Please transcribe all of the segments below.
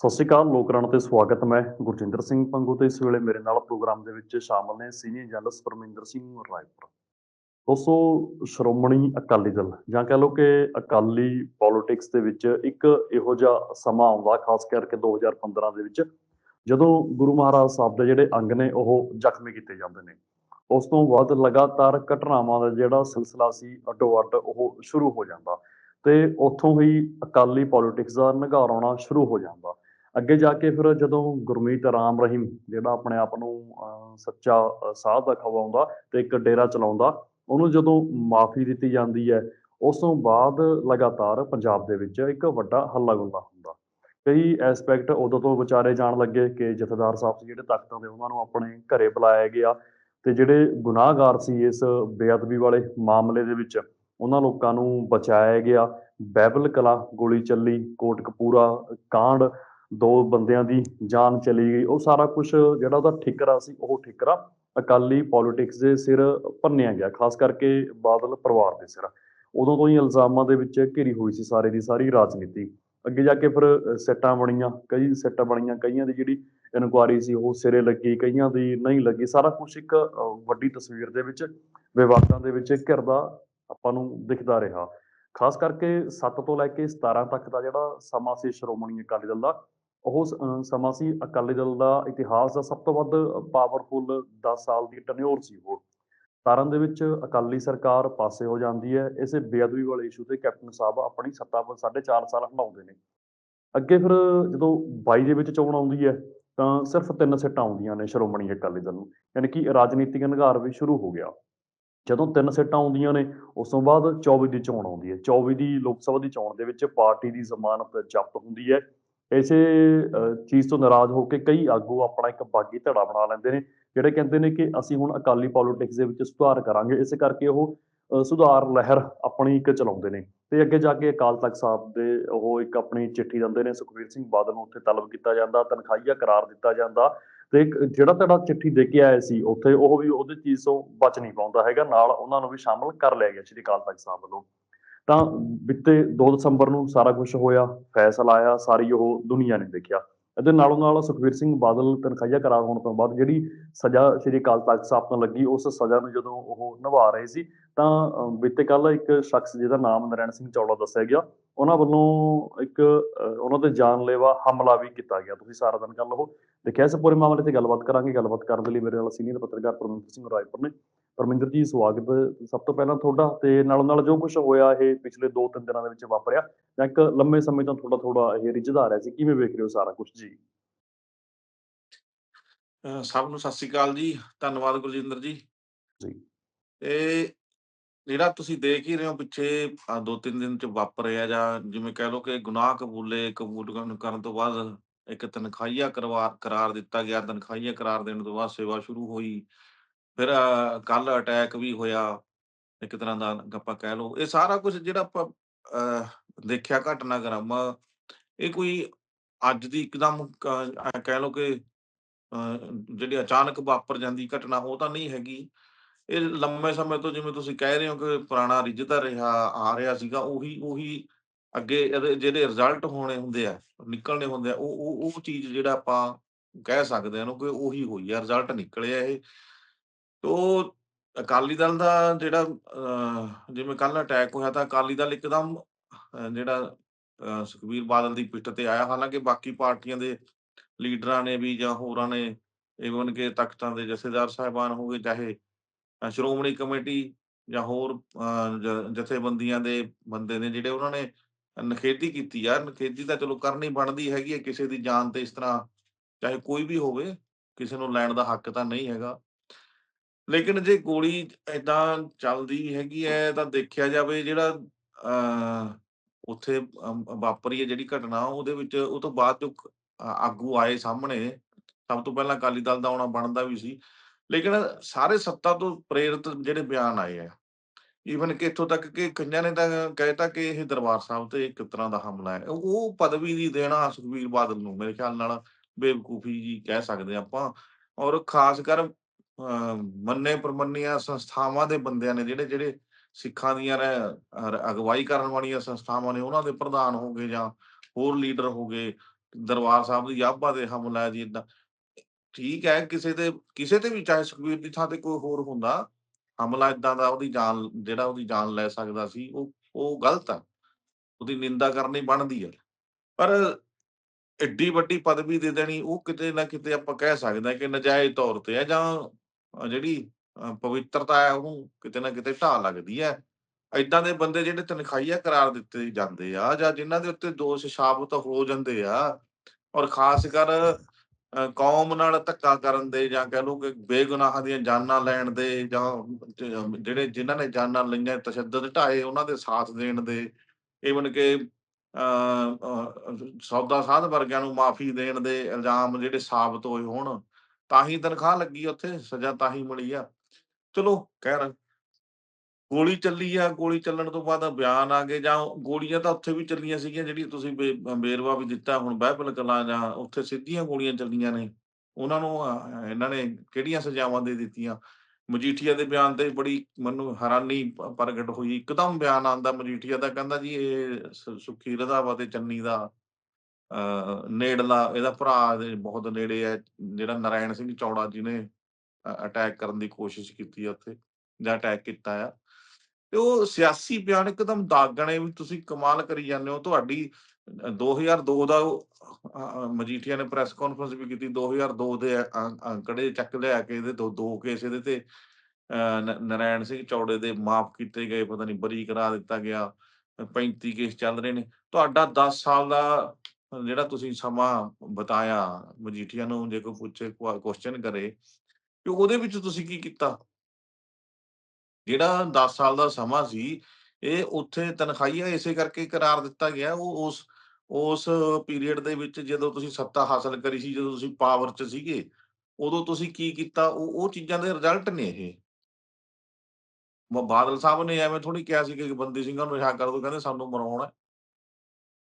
ਸਤਿ ਸ਼੍ਰੀ ਅਕਾਲ ਲੋਕਰਾਣ ਤੇ ਸਵਾਗਤ। ਮੈਂ ਗੁਰਜਿੰਦਰ ਸਿੰਘ ਪੰਗੂ ਤੇ ਇਸ ਵੇਲੇ ਮੇਰੇ ਨਾਲ ਪ੍ਰੋਗਰਾਮ ਦੇ ਵਿੱਚ ਸ਼ਾਮਲ ਨੇ ਸੀਨੀਅਰ ਜਰਨਲਿਸਟ ਪਰਮਿੰਦਰ ਸਿੰਘ ਰਾਏਪੁਰ। ਦੋਸਤੋ, ਸ਼੍ਰੋਮਣੀ ਅਕਾਲੀ ਦਲ ਜਾਂ ਕਹ ਲਓ ਕਿ ਅਕਾਲੀ ਪੋਲਿਟਿਕਸ ਦੇ ਵਿੱਚ ਇੱਕ ਇਹੋ ਜਿਹਾ ਸਮਾਂ ਆਉਂਦਾ, ਖਾਸ ਕਰਕੇ 2015 ਦੇ ਵਿੱਚ, ਜਦੋਂ ਗੁਰੂ ਮਹਾਰਾਜ ਸਾਹਿਬ ਦੇ ਜਿਹੜੇ ਅੰਗ ਨੇ, ਉਹ ਜ਼ਖਮੀ ਕੀਤੇ ਜਾਂਦੇ ਨੇ। ਉਸ ਤੋਂ ਬਾਅਦ ਲਗਾਤਾਰ ਘਟਨਾਵਾਂ ਦਾ ਜਿਹੜਾ ਸਿਲਸਿਲਾ ਸੀ, ਅੱਡੋ ਅੱਡ ਉਹ ਸ਼ੁਰੂ ਹੋ ਜਾਂਦਾ ਤੇ ਉੱਥੋਂ ਹੀ ਅਕਾਲੀ ਪੋਲਿਟਿਕਸ ਦਾ ਨਿਘਾਰ ਆਉਣਾ ਸ਼ੁਰੂ ਹੋ ਜਾਂਦਾ। ਅੱਗੇ ਜਾ ਕੇ ਫਿਰ ਜਦੋਂ ਗੁਰਮੀਤ ਰਾਮ ਰਹੀਮ, ਜਿਹੜਾ ਆਪਣੇ ਆਪ ਨੂੰ ਸੱਚਾ ਸਾਧ ਦਾ ਖਵਾਉਂਦਾ ਤੇ ਇੱਕ ਡੇਰਾ ਚਲਾਉਂਦਾ, ਉਹਨੂੰ ਜਦੋਂ ਮਾਫੀ ਦਿੱਤੀ ਜਾਂਦੀ ਹੈ, ਉਸ ਤੋਂ ਬਾਅਦ ਲਗਾਤਾਰ ਪੰਜਾਬ ਦੇ ਵਿੱਚ ਇੱਕ ਵੱਡਾ ਹੱਲਾ ਗੁੱਲਾ ਹੁੰਦਾ। ਕਈ ਐਸਪੈਕਟ ਉਦੋਂ ਤੋਂ ਵਿਚਾਰੇ ਜਾਣ ਲੱਗੇ ਕਿ ਜਥੇਦਾਰ ਸਾਹਿਬ ਸੀ ਜਿਹੜੇ ਤਖਤਾਂ ਦੇ ਉਹਨਾਂ ਨੂੰ ਆਪਣੇ ਘਰੇ ਬੁਲਾਇਆ ਗਿਆ ਤੇ ਜਿਹੜੇ ਗੁਨਾਹਗਾਰ ਸੀ ਇਸ ਬੇਅਦਬੀ ਵਾਲੇ ਮਾਮਲੇ ਦੇ ਵਿੱਚ, ਉਹਨਾਂ ਲੋਕਾਂ ਨੂੰ ਬਚਾਇਆ ਗਿਆ। ਬੈਬਲ ਕਲਾ ਗੋਲੀ ਚੱਲੀ, ਕੋਟਕਪੂਰਾ ਕਾਂਡ ਦੋ ਬੰਦਿਆਂ ਦੀ ਜਾਨ ਚਲੀ ਗਈ। ਉਹ ਸਾਰਾ ਕੁਝ ਜਿਹੜਾ ਉਹਦਾ ਠਿਕਰਾ ਸੀ, ਉਹ ਠਿਕਰਾ ਅਕਾਲੀ ਪੋਲਿਟਿਕਸ ਦੇ ਸਿਰ ਭੰਨਿਆ ਗਿਆ, ਖਾਸ ਕਰਕੇ ਬਾਦਲ ਪਰਿਵਾਰ ਦੇ ਸਿਰ। ਉਦੋਂ ਤੋਂ ਹੀ ਇਲਜ਼ਾਮਾਂ ਦੇ ਵਿੱਚ ਘਿਰੀ ਹੋਈ ਸੀ ਸਾਰੇ ਦੀ ਸਾਰੀ ਰਾਜਨੀਤੀ। ਅੱਗੇ ਜਾ ਕੇ ਫਿਰ ਸੈੱਟਾਂ ਬਣੀਆਂ, ਕਈ ਸੈੱਟਾਂ ਬਣੀਆਂ, ਕਈਆਂ ਦੀ ਜਿਹੜੀ ਇਨਕੁਆਰੀ ਸੀ ਉਹ ਸਿਰੇ ਲੱਗੀ, ਕਈਆਂ ਦੀ ਨਹੀਂ ਲੱਗੀ। ਸਾਰਾ ਕੁਝ ਇੱਕ ਵੱਡੀ ਤਸਵੀਰ ਦੇ ਵਿੱਚ, ਵਿਵਾਦਾਂ ਦੇ ਵਿੱਚ ਘਿਰਦਾ ਆਪਾਂ ਨੂੰ ਦਿਖਦਾ ਰਿਹਾ। ਖਾਸ ਕਰਕੇ 7 ਤੋਂ ਲੈ ਕੇ 17 ਤੱਕ ਦਾ ਜਿਹੜਾ ਸਮਾਂ ਸੀ ਸ਼੍ਰੋਮਣੀ ਅਕਾਲੀ ਦਲ ਦਾ ਉਹ ਸਮਾਂ ਸੀ ਅਕਾਲੀ ਦਲ ਦਾ ਇਤਿਹਾਸ ਦਾ ਸਭ ਤੋਂ ਵੱਧ ਪਾਵਰਫੁਲ 10 ਸਾਲ ਦੀ ਟਨਿਓਰ ਸੀ ਉਹ। 17 ਦੇ ਵਿੱਚ ਅਕਾਲੀ ਸਰਕਾਰ ਪਾਸੇ ਹੋ ਜਾਂਦੀ ਹੈ। ਇਸੇ ਬੇਅਦਬੀ ਵਾਲੇ ਇਸ਼ੂ ਤੇ ਕੈਪਟਨ ਸਾਹਿਬ ਆਪਣੀ ਸੱਤਾ ਪਰ 4.5 ਸਾਲ ਹੰਡਾਉਂਦੇ ਨੇ। ਅੱਗੇ ਫਿਰ ਜਦੋਂ 22 ਦੇ ਵਿੱਚ ਚੋਣ ਆਉਂਦੀ ਹੈ, ਤਾਂ ਸਿਰਫ ਤਿੰਨ ਸੀਟਾਂ ਆਉਂਦੀਆਂ ਨੇ ਸ਼੍ਰੋਮਣੀ ਅਕਾਲੀ ਦਲ ਨੂੰ, ਯਾਨੀ ਕਿ ਰਾਜਨੀਤਿਕ ਨਿਘਾਰ ਵੀ ਸ਼ੁਰੂ ਹੋ ਗਿਆ। ਜਦੋਂ ਤਿੰਨ ਸੀਟਾਂ ਆਉਂਦੀਆਂ ਨੇ, ਉਸ ਤੋਂ ਬਾਅਦ 24 ਦੀ ਚੋਣ ਆਉਂਦੀ ਹੈ। 24 ਦੀ ਲੋਕ ਸਭਾ ਦੀ ਚੋਣ ਦੇ ਵਿੱਚ ਪਾਰਟੀ ਦੀ ਜ਼ਮਾਨਤ ਜ਼ਬਤ ਹੁੰਦੀ ਹੈ। ਇਸੇ ਚੀਜ਼ ਤੋਂ ਨਾਰਾਜ਼ ਹੋ ਕੇ ਕਈ ਆਗੂ ਆਪਣਾ ਇੱਕ ਬਾਗੀ ਧੜਾ ਬਣਾ ਲੈਂਦੇ ਨੇ, ਜਿਹੜੇ ਕਹਿੰਦੇ ਨੇ ਕਿ ਅਸੀਂ ਹੁਣ ਅਕਾਲੀ ਪੋਲਿਟਿਕਸ ਦੇ ਵਿੱਚ ਸੁਧਾਰ ਕਰਾਂਗੇ। ਇਸੇ ਕਰਕੇ ਉਹ ਸੁਧਾਰ ਲਹਿਰ ਆਪਣੀ ਇੱਕ ਚਲਾਉਂਦੇ ਨੇ। ਤੇ ਅੱਗੇ ਜਾ ਕੇ ਅਕਾਲ ਤਖਤ ਸਾਹਿਬ ਦੇ ਉਹ ਇੱਕ ਆਪਣੀ ਚਿੱਠੀ ਦਿੰਦੇ ਨੇ, ਸੁਖਬੀਰ ਸਿੰਘ ਬਾਦਲ ਨੂੰ ਉੱਥੇ ਤਲਬ ਕੀਤਾ ਜਾਂਦਾ, ਤਨਖਾਹੀਆ ਕਰਾਰ ਦਿੱਤਾ ਜਾਂਦਾ। ਤੇ ਜਿਹੜਾ ਤੁਹਾਡਾ ਚਿੱਠੀ ਦੇ ਕੇ ਆਇਆ ਸੀ ਉੱਥੇ, ਉਹ ਵੀ ਉਹਦੇ ਚੀਜ਼ ਤੋਂ ਬਚ ਨਹੀਂ ਪਾਉਂਦਾ ਹੈਗਾ। ਨਾਲ ਉਹਨਾਂ ਨੂੰ ਵੀ ਸ਼ਾਮਲ ਕਰ ਲਿਆ ਗਿਆ ਸ਼੍ਰੀ ਅਕਾਲ ਤਖਤ ਸਾਹਿਬ ਵੱਲੋਂ। ਤਾਂ ਬੀਤੇ 2 ਦਸੰਬਰ ਨੂੰ ਸਾਰਾ ਕੁਝ ਹੋਇਆ, ਫੈਸਲਾ ਆਇਆ, ਸਾਰੀ ਉਹ ਦੁਨੀਆ ਨੇ ਦੇਖਿਆ। ਅਤੇ ਨਾਲੋਂ ਨਾਲ ਸੁਖਬੀਰ ਸਿੰਘ ਬਾਦਲ ਤਨਖਾਹੀਆ ਕਰਾਰ ਹੋਣ ਤੋਂ ਬਾਅਦ ਜਿਹੜੀ ਸਜ਼ਾ ਸ਼੍ਰੀ ਅਕਾਲ ਤਖਤ ਸਾਹਿਬ ਤੋਂ ਲੱਗੀ, ਉਸ ਸਜ਼ਾ ਨੂੰ ਜਦੋਂ ਉਹ ਨਿਭਾ ਰਹੇ ਸੀ, ਤਾਂ ਬੀਤੇ ਕੱਲ ਇੱਕ ਸ਼ਖਸ ਜਿਹਦਾ ਨਾਮ ਨਰੈਣ ਸਿੰਘ ਚੌਲਾ ਦੱਸਿਆ ਗਿਆ, ਉਹਨਾਂ ਵੱਲੋਂ ਇੱਕ ਉਹਨਾਂ ਤੇ ਜਾਨਲੇਵਾ ਹਮਲਾ ਵੀ ਕੀਤਾ ਗਿਆ। ਤੁਸੀਂ ਸਾਰਾ ਦਿਨ ਕੱਲ ਉਹ ਦੇਖਿਆ ਇਸ ਪੂਰੇ ਮਾਮਲੇ ਤੇ ਗੱਲਬਾਤ ਕਰਾਂਗੇ। ਗੱਲਬਾਤ ਕਰਨ ਦੇ ਲਈ ਮੇਰੇ ਨਾਲ ਸੀਨੀਅਰ ਪੱਤਰਕਾਰ ਪਰਮਿੰਦਰ ਸਿੰਘ ਰਾਏਪੁਰ ਨੇ। ਪਰਮਿੰਦਰ ਜੀ ਸਵਾਗਤ ਸਭ ਤੋਂ ਪਹਿਲਾਂ ਤੁਹਾਡਾ ਤੇ ਨਾਲ ਨਾਲ ਜੋ ਕੁਝ ਹੋਇਆ ਇਹ ਪਿਛਲੇ 2-3 ਦਿਨਾਂ ਦੇ ਵਿੱਚ ਵਾਪਰਿਆ ਜਾਂ ਇੱਕ ਲੰਮੇ ਸਮੇਂ ਤੋਂ ਥੋੜਾ ਥੋੜਾ ਇਹ ਰਿਝਦਾ ਰਿਹਾ ਸੀ ਕਿਵੇਂ ਵੇਖ ਰਹੇ ਹੋ ਸਾਰਾ ਕੁਝ ਜੀ? ਸਭ ਨੂੰ ਸਤਿ ਸ੍ਰੀ ਅਕਾਲ ਜੀ ਧੰਨਵਾਦ ਗੁਰਜਿੰਦਰ ਜੀ। ਜੀ। ਇਹ ਜਿਹੜਾ ਤੁਸੀਂ ਦੇਖ ਹੀ ਰਹੇ ਹੋ ਪਿੱਛੇ ਦੋ ਤਿੰਨ ਦਿਨ ਚ ਵਾਪਰਿਆ ਜਾਂ ਜਿਵੇਂ ਕਹਿ ਲਓ ਕਿ ਗੁਨਾਹ ਕਬੂਲੇ ਕਬੂਲ ਕਰਨ ਕਰਨ ਤੋਂ ਬਾਅਦ ਇੱਕ ਤਨਖਾਹੀਆ ਕਰਵਾ ਕਰਾਰ ਦਿੱਤਾ ਗਿਆ ਤਨਖਾਹੀਆ ਕਰਾਰ ਦੇਣ ਤੋਂ ਬਾਅਦ ਸੇਵਾ ਸ਼ੁਰੂ ਹੋਈ। ਫਿਰ ਕੱਲ ਅਟੈਕ ਵੀ ਹੋਇਆ। ਇੱਕ ਤਰ੍ਹਾਂ ਦਾ ਆਪਾਂ ਕਹਿ ਲਓ ਇਹ ਸਾਰਾ ਕੁਝ ਜਿਹੜਾ ਆਪਾਂ ਅਹ, ਦੇਖਿਆ ਘਟਨਾਕ੍ਰਮ ਇਹ ਕੋਈ ਅੱਜ ਦੀ ਇੱਕਦਮ ਕ- ਅਹ ਕਹਿ ਲਓ ਕਿ ਅਹ ਜਿਹੜੀ ਅਚਾਨਕ ਵਾਪਰ ਜਾਂਦੀ ਘਟਨਾ ਉਹ ਤਾਂ ਨਹੀਂ ਹੈਗੀ। ਇਹ ਲੰਮੇ ਸਮੇਂ ਤੋਂ ਜਿਵੇਂ ਤੁਸੀਂ ਕਹਿ ਰਹੇ ਹੋ ਕਿ ਪੁਰਾਣਾ ਰਿੱਝਦਾ ਰਿਹਾ ਆ ਰਿਹਾ ਸੀਗਾ ਉਹੀ ਉਹੀ ਅੱਗੇ ਇਹਦੇ ਜਿਹੜੇ ਰਿਜ਼ਲਟ ਹੋਣੇ ਹੁੰਦੇ ਆ ਨਿਕਲਣੇ ਹੁੰਦੇ ਆ ਉਹ ਉਹ ਉਹ ਚੀਜ਼ ਜਿਹੜਾ ਆਪਾਂ ਕਹਿ ਸਕਦੇ ਹਾਂ ਉਹਨੂੰ ਕਿ ਉਹੀ ਹੋਈ ਆ ਰਿਜ਼ਲਟ ਨਿਕਲਿਆ ਇਹ। ਤੋ ਅਕਾਲੀ ਦਲ ਦਾ ਜਿਹੜਾ ਅਹ, ਜਿਵੇਂ ਕੱਲ ਅਟੈਕ ਹੋਇਆ ਤਾਂ ਅਕਾਲੀ ਦਲ ਇੱਕਦਮ ਜਿਹੜਾ ਸੁਖਬੀਰ ਬਾਦਲ ਦੀ ਪਿੱਠ ਤੇ ਆਇਆ। ਹਾਲਾਂਕਿ ਬਾਕੀ ਪਾਰਟੀਆਂ ਦੇ ਲੀਡਰਾਂ ਨੇ ਵੀ ਜਾਂ ਹੋਰਾਂ ਨੇ ਇਵਨ ਕਿ ਤਖਤਾਂ ਦੇ ਜਥੇਦਾਰ ਸਾਹਿਬਾਨ ਹੋਗੇ ਚਾਹੇ ਸ਼੍ਰੋਮਣੀ ਕਮੇਟੀ ਜਾਂ ਹੋਰ ਅ, ਜ- ਜਥੇਬੰਦੀਆਂ ਦੇ ਬੰਦੇ ਨੇ ਜਿਹੜੇ ਉਹਨਾਂ ਨੇ ਨਖੇਦੀ ਕੀਤੀ। ਯਾਰ ਨਖੇਦੀ ਤਾਂ ਚਲੋ ਕਰਨੀ ਬਣਦੀ ਹੈਗੀ ਹੈ ਕਿਸੇ ਦੀ ਜਾਨ ਤੇ ਇਸ ਤਰ੍ਹਾਂ ਚਾਹੇ ਕੋਈ ਵੀ ਹੋਵੇ ਕਿਸੇ ਨੂੰ ਲੈਣ ਦਾ ਹੱਕ ਤਾਂ ਨਹੀਂ ਹੈਗਾ। ਲੇਕਿਨ ਜੇ ਗੋਲੀ ਏਦਾਂ ਚੱਲਦੀ ਹੈਗੀ ਹੈ ਤਾਂ ਦੇਖਿਆ ਜਾਵੇ ਜਿਹੜਾ ਅ, ਉੱਥੇ ਵਾਪਰੀ ਹੈ ਜਿਹੜੀ ਘਟਨਾ ਉਹਦੇ ਵਿੱਚ ਉਹ ਤੋਂ ਬਾਅਦ ਜੋ ਆਗੂ ਆਏ ਸਾਹਮਣੇ ਸਭ ਤੋਂ ਪਹਿਲਾਂ ਅਕਾਲੀ ਦਲ ਦਾ ਆਉਣਾ ਬਣਦਾ ਵੀ ਸੀ। ਲੇਕਿਨ ਸਾਰੇ ਸੱਤਾ ਤੋਂ ਪ੍ਰੇਰਿਤ ਜਿਹੜੇ ਬਿਆਨ ਆਏ ਆ ਈਵਨ ਕਿ ਇੱਥੋਂ ਤੱਕ ਕਿ ਕਈਆਂ ਨੇ ਤਾਂ ਕਹਿਤਾ ਕਿ ਇਹ ਦਰਬਾਰ ਸਾਹਿਬ ਤੇ ਇੱਕ ਤਰ੍ਹਾਂ ਦਾ ਹਮਲਾ ਹੈ ਉਹ ਪਦਵੀ ਦੀ ਦੇਣਾ ਸੁਖਬੀਰ ਬਾਦਲ ਨੂੰ ਮੇਰੇ ਖਿਆਲ ਨਾਲ ਬੇਵਕੂਫੀ ਜੀ ਕਹਿ ਸਕਦੇ ਹਾਂ ਆਪਾਂ। ਔਰ ਖਾਸ ਕਰ ਮੰਨੇ ਪ੍ਰਮੰਨੀਆਂ ਸੰਸਥਾਵਾਂ ਦੇ ਬੰਦਿਆਂ ਨੇ ਜਿਹੜੇ ਜਿਹੜੇ ਸਿੱਖਾਂ ਦੀਆਂ ਅਗਵਾਈ ਕਰਨ ਵਾਲੀਆਂ ਸੰਸਥਾਵਾਂ ਨੇ, ਉਹਨਾਂ ਦੇ ਪ੍ਰਧਾਨ ਹੋ ਗਏ ਜਾਂ ਹੋਰ ਲੀਡਰ ਹੋ ਗਏ, ਦਰਬਾਰ ਸਾਹਿਬ ਦੀ ਯਾਬਾ ਤੇ ਹਮਲਾ ਜੀ ਏਦਾਂ। ਠੀਕ ਹੈ, ਕਿਸੇ ਤੇ ਕਿਸੇ ਤੇ ਵੀ, ਚਾਹੇ ਸੁਖਬੀਰ ਦੀ ਥਾਂ ਤੇ ਕੋਈ ਹੋਰ ਹੁੰਦਾ, ਹਮਲਾ ਏਦਾਂ ਦਾ ਉਹਦੀ ਜਾਨ, ਜਿਹੜਾ ਉਹਦੀ ਜਾਨ ਲੈ ਸਕਦਾ ਸੀ, ਉਹ ਉਹ ਗਲਤ ਆ। ਉਹਦੀ ਨਿੰਦਾ ਕਰਨੀ ਬਣਦੀ ਹੈ ਪਰ ਐਡੀ ਵੱਡੀ ਪਦਵੀ ਦੇ ਦੇਣੀ, ਉਹ ਕਿਤੇ ਨਾ ਕਿਤੇ ਆਪਾਂ ਕਹਿ ਸਕਦੇ ਹਾਂ ਕਿ ਨਜਾਇਜ਼ ਤੌਰ ਤੇ ਹੈ ਜਾਂ ਜਿਹੜੀ ਪਵਿੱਤਰਤਾ ਹੈ ਉਹਨੂੰ ਕਿਤੇ ਨਾ ਕਿਤੇ ਢਾਹ ਲੱਗਦੀ ਹੈ। ਏਦਾਂ ਦੇ ਬੰਦੇ ਜਿਹੜੇ ਤਨਖਾਹੀਆ ਕਰਾਰ ਦਿੱਤੇ ਜਾਂਦੇ ਆ ਜਾਂ ਜਿਨ੍ਹਾਂ ਦੇ ਉੱਤੇ ਦੋਸ਼ ਸਾਬਤ ਹੋ ਜਾਂਦੇ ਆ ਔਰ ਖਾਸ ਕਰ ਕੌਮ ਨਾਲ ਧੱਕਾ ਕਰਨ ਦੇ ਜਾਂ ਕਹਿ ਲਓ ਕਿ ਬੇਗੁਨਾਹਾਂ ਦੀਆਂ ਜਾਨਾਂ ਲੈਣ ਦੇ ਜਾਂ ਜਿਹੜੇ ਜਿਨ੍ਹਾਂ ਨੇ ਜਾਨਾਂ ਲਈਆਂ ਤਸ਼ੱਦਦ ਢਾਏ ਉਹਨਾਂ ਦੇ ਸਾਥ ਦੇਣ ਦੇ ਈਵਨ ਕਿ ਅ, ਸੌਦਾ ਸਾਧ ਵਰਗਿਆਂ ਨੂੰ ਮਾਫੀ ਦੇਣ ਦੇ ਇਲਜ਼ਾਮ ਜਿਹੜੇ ਸਾਬਤ ਹੋਏ ਹੋਣ। ਤਾਂ ਹੀ ਤਨਖਾਹ ਲੱਗੀ ਉੱਥੇ, ਸਜ਼ਾ ਤਾਂ ਹੀ ਮਿਲੀ ਆ। ਚਲੋ ਕਹਿ ਖੈਰ। ਗੋਲੀ ਚੱਲੀ ਆ, ਗੋਲੀ ਚੱਲਣ ਤੋਂ ਬਾਅਦ ਬਿਆਨ ਆ ਗਏ ਜਾਂ ਗੋਲੀਆਂ ਤਾਂ ਉੱਥੇ ਵੀ ਚੱਲੀਆਂ ਸੀਗੀਆਂ ਜਿਹੜੀ ਤੁਸੀਂ ਬੇ- ਵੇਰਵਾ ਵੀ ਦਿੱਤਾ, ਹੁਣ ਬਹਿਬਲ ਕਲਾਂ ਜਾਂ ਉੱਥੇ ਸਿੱਧੀਆਂ ਗੋਲੀਆਂ ਚੱਲੀਆਂ ਨੇ। ਉਹਨਾਂ ਨੂੰ ਇਹਨਾਂ ਨੇ ਕਿਹੜੀਆਂ ਸਜ਼ਾਵਾਂ ਦੇ ਦਿੱਤੀਆਂ? ਮਜੀਠੀਆ ਦੇ ਬਿਆਨ ਤੇ ਬੜੀ ਮੈਨੂੰ ਹੈਰਾਨੀ ਪ੍ਰਗਟ ਹੋਈ। ਇੱਕਦਮ ਬਿਆਨ ਆਂਦਾ ਮਜੀਠੀਆ ਦਾ, ਕਹਿੰਦਾ ਜੀ, ਇਹ ਸੁਖੀ ਸੁੱਖੀ ਰੰਧਾਵਾ ਤੇ ਚੰਨੀ ਦਾ ਨੇੜਲਾ ਇਹਦਾ ਭਰਾ ਦੇ ਬਹੁਤ ਨੇੜੇ ਹੈ ਜਿਹੜਾ ਨਰਾਇਣ ਸਿੰਘ ਚੌੜਾ ਜਿਹਨੇ ਅਟੈਕ ਕਰਨ ਦੀ ਕੋਸ਼ਿਸ਼ ਕੀਤੀ ਆ ਉੱਥੇ ਜਾਂ ਅਟੈਕ ਕੀਤਾ ਆ। ਤੇ ਉਹ ਸਿਆਸੀ ਬਿਆਨ ਇੱਕਦਮ ਦਾਗਣੇ ਵੀ ਤੁਸੀਂ ਕਮਾਲ ਕਰੀ ਜਾਂਦੇ ਹੋ। ਤੁਹਾਡੀ 2002 ਦਾ ਮਜੀਠੀਆ ਨੇ ਪ੍ਰੈਸ ਕਾਨਫਰੰਸ ਵੀ ਕੀਤੀ 2002 ਦੇ ਅ- ਅ- ਅੰਕੜੇ ਚੱਕ ਲਿਆ ਕੇ ਇਹਦੇ ਦੋ ਦੋ ਕੇਸ ਇਹਦੇ ਤੇ ਅ, ਨ- ਨਰਾਇਣ ਸਿੰਘ ਚੌੜੇ ਦੇ ਮਾਫ ਕੀਤੇ ਗਏ ਪਤਾ ਨਹੀਂ ਬਰੀ ਕਰਾ ਦਿੱਤਾ ਗਿਆ ਅ, 35 ਕੇਸ ਚੱਲ ਰਹੇ ਨੇ। ਤੁਹਾਡਾ 10 ਸਾਲ ਦਾ ਜਿਹੜਾ ਤੁਸੀਂ ਸਮਾਂ ਬਤਾਇਆ ਮਜੀਠੀਆ ਨੂੰ, ਜੇ ਕੋਈ ਪੁੱਛੇ ਕੁਐਸਚਨ ਕਰੇ ਕਿ ਉਹਦੇ ਵਿੱਚ ਤੁਸੀਂ ਕੀ ਕੀਤਾ? ਜਿਹੜਾ 10 ਸਾਲ ਦਾ ਸਮਾਂ ਸੀ, ਇਹ ਉੱਥੇ ਤਨਖਾਹੀਆ ਇਸੇ ਕਰਕੇ ਕਰਾਰ ਦਿੱਤਾ ਗਿਆ, ਉਹ ਉਸ ਉਸ ਪੀਰੀਅਡ ਦੇ ਵਿੱਚ ਜਦੋਂ ਤੁਸੀਂ ਸੱਤਾ ਹਾਸਲ ਕਰੀ ਸੀ, ਜਦੋਂ ਤੁਸੀਂ ਪਾਵਰ 'ਚ ਸੀਗੇ, ਉਦੋਂ ਤੁਸੀਂ ਕੀ ਕੀਤਾ? ਉਹ ਉਹ ਚੀਜ਼ਾਂ ਦੇ ਰਿਜ਼ਲਟ ਨੇ ਇਹ। ਬਾਦਲ ਸਾਹਿਬ ਨੇ ਐਵੇਂ ਥੋੜੀ ਕਿਹਾ ਸੀ ਕਿ ਬੰਦੀ ਸਿੰਘਾਂ ਨੂੰ ਰਿਹਾ ਕਰ ਦੋ, ਕਹਿੰਦੇ ਸਾਨੂੰ ਮਰਾਉਣਾ।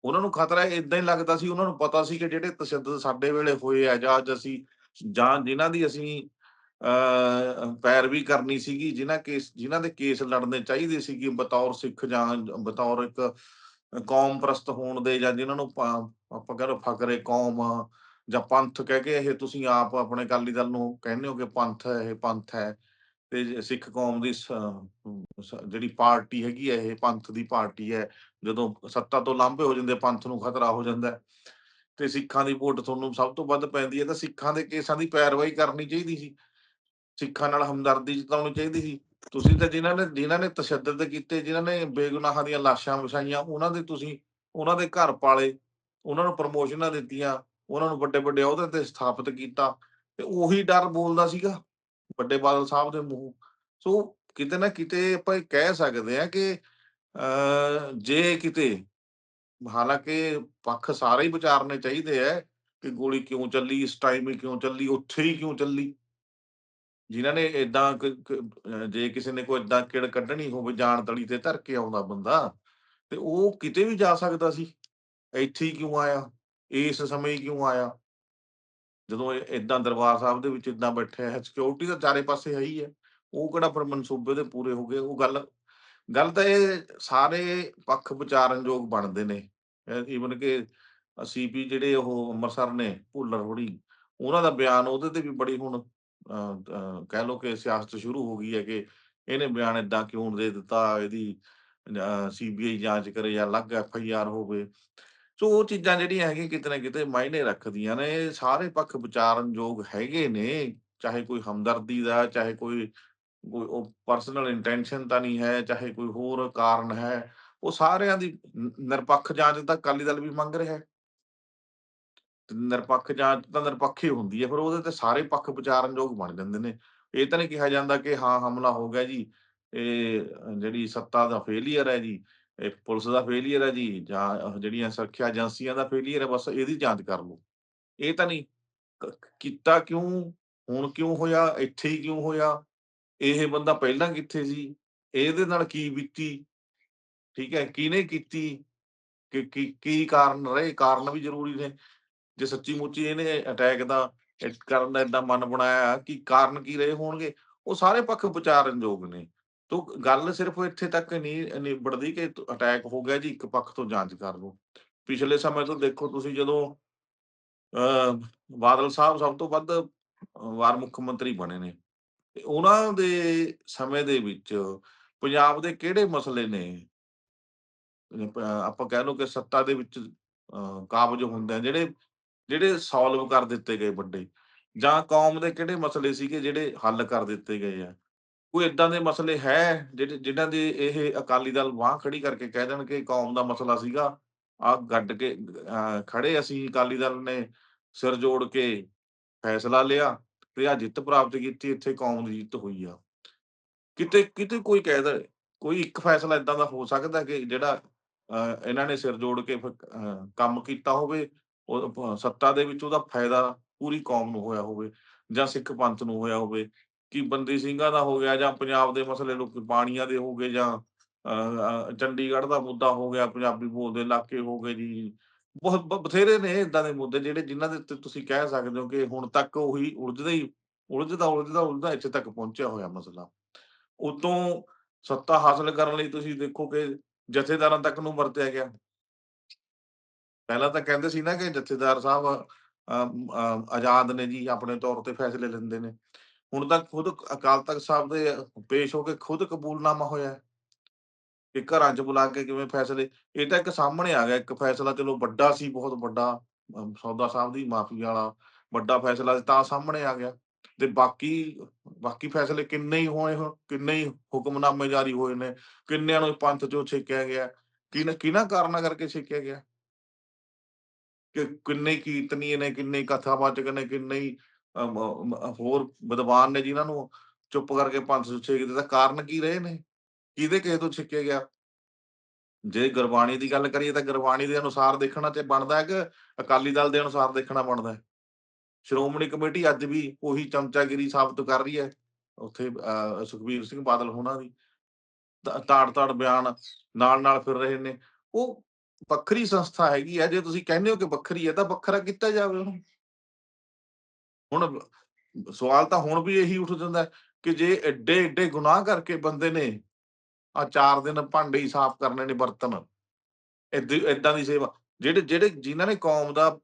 ਉਹਨਾਂ ਨੂੰ ਖਤਰਾ ਇਦਾਂ ਹੀ ਲੱਗਦਾ ਸੀ, ਉਹਨਾਂ ਨੂੰ ਪਤਾ ਸੀ ਕਿ ਜਿਹੜੇ ਤਸ਼ੱਦਦ ਸਾਡੇ ਵੇਲੇ ਹੋਏ ਆ ਜਾਂ ਅਸੀਂ ਜਾਂ ਜਿਨ੍ਹਾਂ ਦੀ ਅਸੀਂ, ਅਹ, ਪੈਰਵੀ ਕਰਨੀ ਸੀਗੀ, ਜਿਨ੍ਹਾਂ ਕੇਸ, ਜਿਨ੍ਹਾਂ ਦੇ ਕੇਸ ਲੜਨੇ ਚਾਹੀਦੇ ਸੀ ਕਿ ਬਤੌਰ ਸਿੱਖ ਜਾਂ ਬਤੌਰ ਇੱਕ ਕੌਮ ਪ੍ਰਸਤ ਹੋਣ ਦੇ ਜਾਂ ਜਿਨ੍ਹਾਂ ਨੂੰ ਪਾ- ਆਪਾਂ ਕਹਿੰਦੇ ਫਕਰੇ ਕੌਮ ਜਾਂ ਪੰਥ ਕਹਿ ਕੇ ਇਹ ਤੁਸੀਂ ਆਪ ਆਪਣੇ ਅਕਾਲੀ ਦਲ ਨੂੰ ਕਹਿੰਦੇ ਹੋ ਕਿ ਪੰਥ ਇਹ ਪੰਥ ਹੈ। ਤੇ ਸਿੱਖ ਕੌਮ ਦੀ ਜਿਹੜੀ ਪਾਰਟੀ ਹੈਗੀ ਹੈ ਇਹ ਪੰਥ ਦੀ ਪਾਰਟੀ ਹੈ। ਜਦੋਂ ਸੱਤਾ ਤੋਂ ਲਾਂਭੇ ਹੋ ਜਾਂਦੇ, ਪੰਥ ਨੂੰ ਖਤਰਾ ਹੋ ਜਾਂਦਾ ਤੇ ਸਿੱਖਾਂ ਦੀ ਵੋਟ ਤੁਹਾਨੂੰ ਸਭ ਤੋਂ ਵੱਧ ਪੈਂਦੀ ਹੈ ਤਾਂ ਸਿੱਖਾਂ ਦੇ ਕੇਸਾਂ ਦੀ ਪੈਰਵਾਈ ਕਰਨੀ ਚਾਹੀਦੀ ਸੀ। ਸਿੱਖਾਂ ਨਾਲ ਹਮਦਰਦੀ ਜਤਾਉਣੀ ਚਾਹੀਦੀ ਸੀ। ਤੁਸੀਂ ਤਾਂ ਜਿਨ੍ਹਾਂ ਨੇ ਜਿਨ੍ਹਾਂ ਨੇ ਤਸ਼ੱਦਦ ਕੀਤੇ, ਜਿਨ੍ਹਾਂ ਨੇ ਬੇਗੁਨਾਹਾਂ ਦੀਆਂ ਲਾਸ਼ਾਂ ਵਿਛਾਈਆਂ, ਉਹਨਾਂ ਦੇ ਤੁਸੀਂ, ਉਹਨਾਂ ਦੇ ਘਰ ਪਾਲੇ, ਉਹਨਾਂ ਨੂੰ ਪ੍ਰਮੋਸ਼ਨਾਂ ਦਿੱਤੀਆਂ, ਉਹਨਾਂ ਨੂੰ ਵੱਡੇ ਵੱਡੇ ਅਹੁਦੇ ਤੇ ਸਥਾਪਿਤ ਕੀਤਾ। ਤੇ ਉਹੀ ਡਰ ਬੋਲਦਾ ਸੀਗਾ। ਵੱਡੇ ਬਾਦਲ ਸਾਹਿਬ ਦੇ ਮੂੰਹ। ਸੋ ਕਿਤੇ ਨਾ ਕਿਤੇ ਆਪਾਂ ਕਹਿ ਸਕਦੇ ਆ ਕਿ ਅ ਜੇ ਕਿਤੇ, ਹਾਲਾਂਕਿ ਪੱਖ ਸਾਰੇ ਹੀ ਵਿਚਾਰਨੇ ਚਾਹੀਦੇ ਐ ਕਿ ਗੋਲੀ ਕਿਉਂ ਚੱਲੀ, ਇਸ ਟਾਈਮ ਹੀ ਕਿਉਂ ਚੱਲੀ, ਉੱਥੇ ਹੀ ਕਿਉਂ ਚੱਲੀ। ਜਿਨ੍ਹਾਂ ਨੇ ਏਦਾਂ ਜੇ ਕਿਸੇ ਨੇ ਕੋਈ ਏਦਾਂ ਕਿੜ ਕੱਢਣੀ ਹੋਵੇ ਜਾਣ ਤਲੀ ਤੇ ਧਰ ਕੇ ਆਉਂਦਾ ਬੰਦਾ, ਤੇ ਉਹ ਕਿਤੇ ਵੀ ਜਾ ਸਕਦਾ ਸੀ। ਇੱਥੇ ਹੀ ਕਿਉਂ ਆਇਆ? ਇਸ ਸਮੇਂ ਹੀ ਕਿਉਂ ਆਇਆ? ਜਦੋਂ ਇਦਾਂ ਦਰਬਾਰ ਸਾਹਿਬ ਦੇ ਵਿੱਚ ਇਦਾਂ ਬੈਠਿਆ ਹੈ ਸਿਕਿਉਰਿਟੀ ਤਾਂ ਚਾਰੇ ਪਾਸੇ ਹੈ ਹੀ ਹੈ। ਉਹ ਕਿਹੜਾ ਫਿਰ ਮਨਸੂਬੇ ਦੇ ਪੂਰੇ ਹੋ ਗਏ? ਉਹ ਗੱਲ ਗੱਲ ਤਾਂ ਇਹ ਸਾਰੇ ਪੱਖ ਵਿਚਾਰਨਯੋਗ ਬਣਦੇ ਨੇ। ਈਵਨ ਕਿ ਸੀਪੀ ਜਿਹੜੇ ਉਹ ਅੰਮ੍ਰਿਤਸਰ ਨੇ ਭੁੱਲਰ ਹੋੜੀ ਉਹਨਾਂ ਦਾ ਬਿਆਨ ਉਹਦੇ ਤੇ ਵੀ ਬੜੀ ਹੁਣ ਅਹ, ਕਹਿ ਲਓ ਕਿ ਸਿਆਸਤ ਸ਼ੁਰੂ ਹੋ ਗਈ ਹੈ ਕਿ ਇਹਨੇ ਬਿਆਨ ਏਦਾਂ ਕਿਉਂ ਦੇ ਦਿੱਤਾ? ਇਹਦੀ ਸੀਬੀਆਈ ਜਾਂਚ ਕਰੇ ਜਾਂ ਅਲੱਗ ਐਫ ਆਈ ਆਰ ਹੋਵੇ। ਸੋ ਉਹ ਚੀਜ਼ਾਂ ਜਿਹੜੀਆਂ ਹੈਗੀਆਂ ਕਿਤੇ ਨਾ ਕਿਤੇ ਮਾਇਨੇ ਰੱਖਦੀਆਂ ਨੇ, ਇਹ ਸਾਰੇ ਪੱਖ ਵਿਚਾਰਨਯੋਗ ਹੈਗੇ ਨੇ, ਚਾਹੇ ਕੋਈ ਹਮਦਰਦੀ ਦਾ, ਚਾਹੇ ਕੋਈ ਉਹ ਪਰਸਨਲ ਇੰਟੈਂਸ਼ਨ ਤਾਂ ਨਹੀਂ ਹੈ, ਚਾਹੇ ਕੋਈ ਹੋਰ ਕਾਰਨ ਹੈ, ਉਹ ਸਾਰਿਆਂ ਦੀ ਨਿਰਪੱਖ ਜਾਂਚ ਤਾਂ ਅਕਾਲੀ ਦਲ ਵੀ ਮੰਗ ਰਿਹਾ ਹੈ। ਨਿਰਪੱਖ ਜਾਂਚ ਤਾਂ ਨਿਰਪੱਖ ਹੀ ਹੁੰਦੀ ਹੈ, ਫਿਰ ਉਹਦੇ ਤੇ ਸਾਰੇ ਪੱਖ ਵਿਚਾਰਨਯੋਗ ਬਣ ਜਾਂਦੇ ਨੇ। ਇਹ ਤਾਂ ਨਹੀਂ ਕਿਹਾ ਜਾਂਦਾ ਕਿ ਹਾਂ, ਹਮਲਾ ਹੋ ਗਿਆ ਜੀ, ਇਹ ਜਿਹੜੀ ਸੱਤਾ ਦਾ ਫੇਲਿਅਰ ਹੈ ਜੀ ਇਹ ਪੁਲਿਸ ਦਾ ਫੇਲੀਅਰ ਹੈ ਜੀ, ਜਾਂ ਜਿਹੜੀਆਂ ਸੁਰੱਖਿਆ ਏਜੰਸੀਆਂ ਦਾ ਫੇਲਿਅਰ ਹੈ, ਬਸ ਇਹਦੀ ਜਾਂਚ ਕਰ ਲਓ। ਇਹ ਤਾਂ ਨਹੀਂ ਕੀਤਾ ਕਿਉਂ? ਹੁਣ ਕਿਉਂ ਹੋਇਆ? ਇੱਥੇ ਹੀ ਕਿਉਂ ਹੋਇਆ? ਇਹ ਬੰਦਾ ਪਹਿਲਾਂ ਕਿੱਥੇ ਸੀ? ਇਹਦੇ ਨਾਲ ਕੀ ਬੀਤੀ? ਠੀਕ ਹੈ, ਕਿਹਨੇ ਕੀਤੀ? ਕਿ, ਕੀ ਕੀ ਕਾਰਨ ਰਹੇ? ਕਾਰਨ ਵੀ ਜ਼ਰੂਰੀ ਨੇ। ਜੇ ਸੱਚੀ ਮੁੱਚੀ ਇਹਨੇ ਅਟੈਕ ਦਾ ਕਰਨ ਦਾ ਏਦਾਂ ਮਨ ਬਣਾਇਆ ਕਿ ਕਾਰਨ ਕੀ ਰਹੇ ਹੋਣਗੇ? ਉਹ ਸਾਰੇ ਪੱਖ ਵਿਚਾਰਨਯੋਗ ਨੇ। ਤੋ ਗੱਲ ਸਿਰਫ ਇੱਥੇ ਤੱਕ ਨਹੀਂ ਨਿਬੜਦੀ ਕਿ ਅਟੈਕ ਹੋ ਗਿਆ ਜੀ ਇੱਕ ਪੱਖ ਤੋਂ ਜਾਂਚ ਕਰ ਲਓ ਪਿਛਲੇ ਸਮੇਂ ਤੋਂ ਦੇਖੋ ਤੁਸੀਂ ਜਦੋਂ ਅ, ਬਾਦਲ ਸਾਹਿਬ ਸਭ ਤੋਂ ਵੱਧ ਵਾਰ ਮੁੱਖ ਮੰਤਰੀ ਬਣੇ ਨੇ। ਤੇ ਉਹਨਾਂ ਦੇ ਸਮੇਂ ਦੇ ਵਿੱਚ ਪੰਜਾਬ ਦੇ ਕਿਹੜੇ ਮਸਲੇ ਨੇ? ਆਪਾਂ ਕਹਿ ਲਓ ਕਿ ਸੱਤਾ ਦੇ ਵਿੱਚ ਅ, ਕਾਬਜ਼ ਹੁੰਦੇ ਆ ਜਿਹੜੇ ਜਿਹੜੇ ਸੋਲਵ ਕਰ ਦਿੱਤੇ ਗਏ ਵੱਡੇ ਜਾਂ ਕੌਮ ਦੇ ਕਿਹੜੇ ਮਸਲੇ ਸੀਗੇ ਜਿਹੜੇ ਹੱਲ ਕਰ ਦਿੱਤੇ ਗਏ ਆ? ਕੋਈ ਏਦਾਂ ਦੇ ਮਸਲੇ ਹੈ ਜਿਹੜੇ ਜਿਨ੍ਹਾਂ ਦੇ ਇਹ ਅਕਾਲੀ ਦਲ ਬਾਂਹ ਖੜੀ ਕਰਕੇ ਕਹਿ ਦੇਣ ਕਿ ਕੌਮ ਦਾ ਮਸਲਾ ਸੀਗਾ? ਆ ਗੱਡ ਕੇ ਖੜੇ ਅਸੀਂ ਅਕਾਲੀ ਦਲ ਨੇ ਸਿਰ ਜੋੜ ਕੇ ਫੈਸਲਾ ਲਿਆ ਤੇ ਆ ਜਿੱਤ ਪ੍ਰਾਪਤ ਕੀਤੀ ਇੱਥੇ ਕੌਮ ਦੀ ਜਿੱਤ ਹੋਈ ਆ। ਕਿਤੇ ਕਿਤੇ ਕੋਈ ਕਹਿ ਦੇ ਕੋਈ ਇੱਕ ਫੈਸਲਾ ਇਦਾਂ ਦਾ ਹੋ ਸਕਦਾ ਕਿ ਜਿਹੜਾ ਅ, ਇਹਨਾਂ ਨੇ ਸਿਰ ਜੋੜ ਕੇ ਫਿਰ, ਕੰਮ ਕੀਤਾ ਹੋਵੇ ਉਹ ਸੱਤਾ ਦੇ ਵਿੱਚ ਉਹਦਾ ਫਾਇਦਾ ਪੂਰੀ ਕੌਮ ਨੂੰ ਹੋਇਆ ਹੋਵੇ ਜਾਂ ਸਿੱਖ ਪੰਥ ਨੂੰ ਹੋਇਆ ਹੋਵੇ ਕਿ ਬੰਦੀ ਸਿੰਘਾਂ ਦਾ ਹੋ ਗਿਆ ਜਾਂ ਪੰਜਾਬ ਦੇ ਮਸਲੇ ਲੋਕ ਪਾਣੀਆਂ ਦੇ ਹੋ ਗਏ ਜਾਂ ਚੰਡੀਗੜ੍ਹ ਦਾ ਮੁੱਦਾ ਹੋ ਗਿਆ ਪੰਜਾਬੀ ਬੋਲਦੇ ਇਲਾਕੇ ਹੋ ਗਏ ਜੀ। ਬਹੁਤ ਬਥੇਰੇ ਨੇ ਇਦਾਂ ਦੇ ਮੁੱਦੇ ਜਿਹੜੇ ਜਿਨ੍ਹਾਂ ਦੇ ਉੱਤੇ ਤੁਸੀਂ ਕਹਿ ਸਕਦੇ ਹੋ ਕਿ ਹੁਣ ਤੱਕ ਉਹੀ ਉਲਝਦਾ ਹੀ ਉਲਝਦਾ ਉਲਝਦਾ ਉਲਝਦਾ ਇੱਥੇ ਤੱਕ ਪਹੁੰਚਿਆ ਹੋਇਆ ਮਸਲਾ। ਉਤੋਂ ਸੱਤਾ ਹਾਸਲ ਕਰਨ ਲਈ ਤੁਸੀਂ ਦੇਖੋ ਕਿ ਜਥੇਦਾਰਾਂ ਤੱਕ ਨੂੰ ਵਰਤਿਆ ਗਿਆ। ਪਹਿਲਾਂ ਤਾਂ ਕਹਿੰਦੇ ਸੀ ਨਾ ਕਿ ਜਥੇਦਾਰ ਸਾਹਿਬ ਅਮ, ਆਜ਼ਾਦ ਨੇ ਜੀ ਆਪਣੇ ਤੌਰ ਤੇ ਫੈਸਲੇ ਲੈਂਦੇ ਨੇ। ਹੁਣ ਤਾਂ ਖੁਦ ਅਕਾਲ ਤਖਤ ਸਾਹਿਬ ਦੇ ਪੇਸ਼ ਹੋ ਕੇ ਖੁਦ ਕਬੂਲਨਾਮਾ ਹੋਇਆ ਕਿ ਘਰਾਂ 'ਚ ਬੁਲਾ ਕੇ ਕਿਵੇਂ ਫੈਸਲੇ, ਇਹ ਤਾਂ ਇੱਕ ਸਾਹਮਣੇ ਆ ਗਿਆ, ਇੱਕ ਫੈਸਲਾ ਚਲੋ ਵੱਡਾ ਸੀ, ਬਹੁਤ ਵੱਡਾ ਸੌਦਾ ਸਾਹਿਬ ਦੀ ਮਾਫੀ ਵਾਲਾ ਵੱਡਾ ਫੈਸਲਾ ਤਾਂ ਸਾਹਮਣੇ ਆ ਗਿਆ। ਤੇ ਬਾਕੀ ਬਾਕੀ ਫੈਸਲੇ ਕਿੰਨੇ ਹੀ ਹੋਏ ਹੋ ਕਿੰਨੇ ਹੀ ਹੁਕਮਨਾਮੇ ਜਾਰੀ ਹੋਏ ਨੇ, ਕਿੰਨਿਆਂ ਨੂੰ ਪੰਥ ਚੋਂ ਛੇਕਿਆ ਗਿਆ, ਕਿਹਨਾਂ ਕਿਹਨਾਂ ਕਾਰਨਾਂ ਕਰਕੇ ਛੇਕਿਆ ਗਿਆ? ਕਿ ਕਿੰਨੇ ਕੀਰਤਨੀ ਨੇ, ਕਿੰਨੇ ਕਥਾਵਾਚਕ ਨੇ, ਕਿੰਨੇ ਹੋਰ ਵਿਦਵਾਨ ਨੇ ਜਿਨ੍ਹਾਂ ਨੂੰ ਚੁੱਪ ਕਰਕੇ ਪੰਥ ਚੋਂ ਛੇਕ ਦਿੱਤਾ ਕਾਰਨ ਕੀ ਰਹੇ ਨੇ? ਕਿਹਦੇ ਕਿਸੇ ਤੋਂ ਛਿੱਕਿਆ ਗਿਆ? ਜੇ ਗੁਰਬਾਣੀ ਦੀ ਗੱਲ ਕਰੀਏ ਤਾਂ ਗੁਰਬਾਣੀ ਦੇ ਅਨੁਸਾਰ ਦੇਖਣਾ ਤੇ ਬਣਦਾ ਹੈ ਕਿ ਅਕਾਲੀ ਦਲ ਦੇ ਅਨੁਸਾਰ ਦੇਖਣਾ ਬਣਦਾ ਹੈ। ਸ਼੍ਰੋਮਣੀ ਕਮੇਟੀ ਅੱਜ ਵੀ ਉਹੀ ਚਮਚਾਗਿਰੀ ਸਾਬਤ ਕਰ ਰਹੀ ਹੈ ਉੱਥੇ ਅਹ, ਸੁਖਬੀਰ ਸਿੰਘ ਬਾਦਲ ਹੋਣਾ ਦੀ। ਤਾੜ ਤਾੜ ਬਿਆਨ ਨਾਲ ਨਾਲ ਫਿਰ ਰਹੇ ਨੇ। ਉਹ ਵੱਖਰੀ ਸੰਸਥਾ ਹੈਗੀ ਹੈ ਜੇ ਤੁਸੀਂ ਕਹਿੰਦੇ ਹੋ ਕਿ ਵੱਖਰੀ ਹੈ ਤਾਂ ਵੱਖਰਾ ਕੀਤਾ ਜਾਵੇ ਉਹਨੂੰ। ਹੁਣ ਸਵਾਲ ਤਾਂ ਹੁਣ ਵੀ ਇਹੀ ਉੱਠ ਜਾਂਦਾ ਕਿ ਜੇ ਐਡੇ ਐਡੇ ਗੁਨਾਹ ਕਰਕੇ ਬੰਦੇ ਨੇ ਆ ਚਾਰ ਦਿਨ ਭਾਂਡੇ ਹੀ ਸਾਫ਼ ਕਰਨੇ ਨੇ ਬਰਤਨ, ਏਦਾਂ ਦੀ ਸੇਵਾ, ਜਿਹੜੇ ਜਿਹੜੇ ਜਿਨ੍ਹਾਂ ਨੇ ਕੌਮ ਦਾ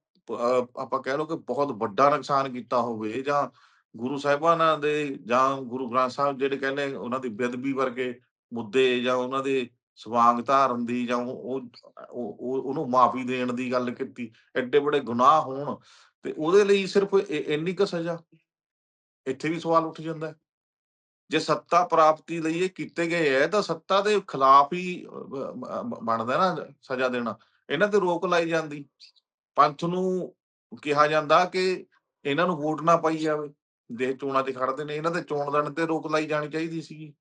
ਆਪਾਂ ਕਹਿ ਲਓ ਕਿ ਬਹੁਤ ਵੱਡਾ ਨੁਕਸਾਨ ਕੀਤਾ ਹੋਵੇ ਜਾਂ ਗੁਰੂ ਸਾਹਿਬਾਨਾਂ ਦੇ ਜਾਂ ਗੁਰੂ ਗ੍ਰੰਥ ਸਾਹਿਬ ਜਿਹੜੇ ਕਹਿੰਦੇ ਉਹਨਾਂ ਦੀ ਬੇਅਦਬੀ ਵਰਗੇ ਮੁੱਦੇ ਜਾਂ ਉਹਨਾਂ ਦੇ ਸਵਾਂਗ ਧਾਰਨ ਦੀ ਜਾਂ ਉਹ- ਉਹਨੂੰ ਮਾਫੀ ਦੇਣ ਦੀ ਗੱਲ ਕੀਤੀ ਐਡੇ ਬੜੇ ਗੁਨਾਹ ਹੋਣ ਤੇ ਉਹਦੇ ਲਈ ਸਿਰਫ ਇੰਨੀ ਕੁ ਸਜ਼ਾ ਇੱਥੇ ਵੀ ਸਵਾਲ ਉੱਠ ਜਾਂਦਾ ਜੇ ਸੱਤਾ ਪ੍ਰਾਪਤੀ ਲਈ ਇਹ ਕੀਤੇ ਗਏ ਹੈ ਤਾਂ ਸੱਤਾ ਦੇ ਖਿਲਾਫ ਹੀ ਬਣਦਾ ਨਾ ਸਜ਼ਾ ਦੇਣਾ। ਇਹਨਾਂ ਤੇ ਰੋਕ ਲਾਈ ਜਾਂਦੀ। ਪੰਥ ਨੂੰ ਕਿਹਾ ਜਾਂਦਾ ਕਿ ਇਹਨਾਂ ਨੂੰ ਵੋਟ ਨਾ ਪਾਈ ਜਾਵੇ। ਦੇ ਚੋਣਾਂ 'ਚ ਖੜਦੇ ਨੇ, ਇਹਨਾਂ ਦੇ ਚੋਣ ਲੜਨ ਤੇ ਰੋਕ ਲਾਈ ਜਾਣੀ ਚਾਹੀਦੀ ਸੀਗੀ।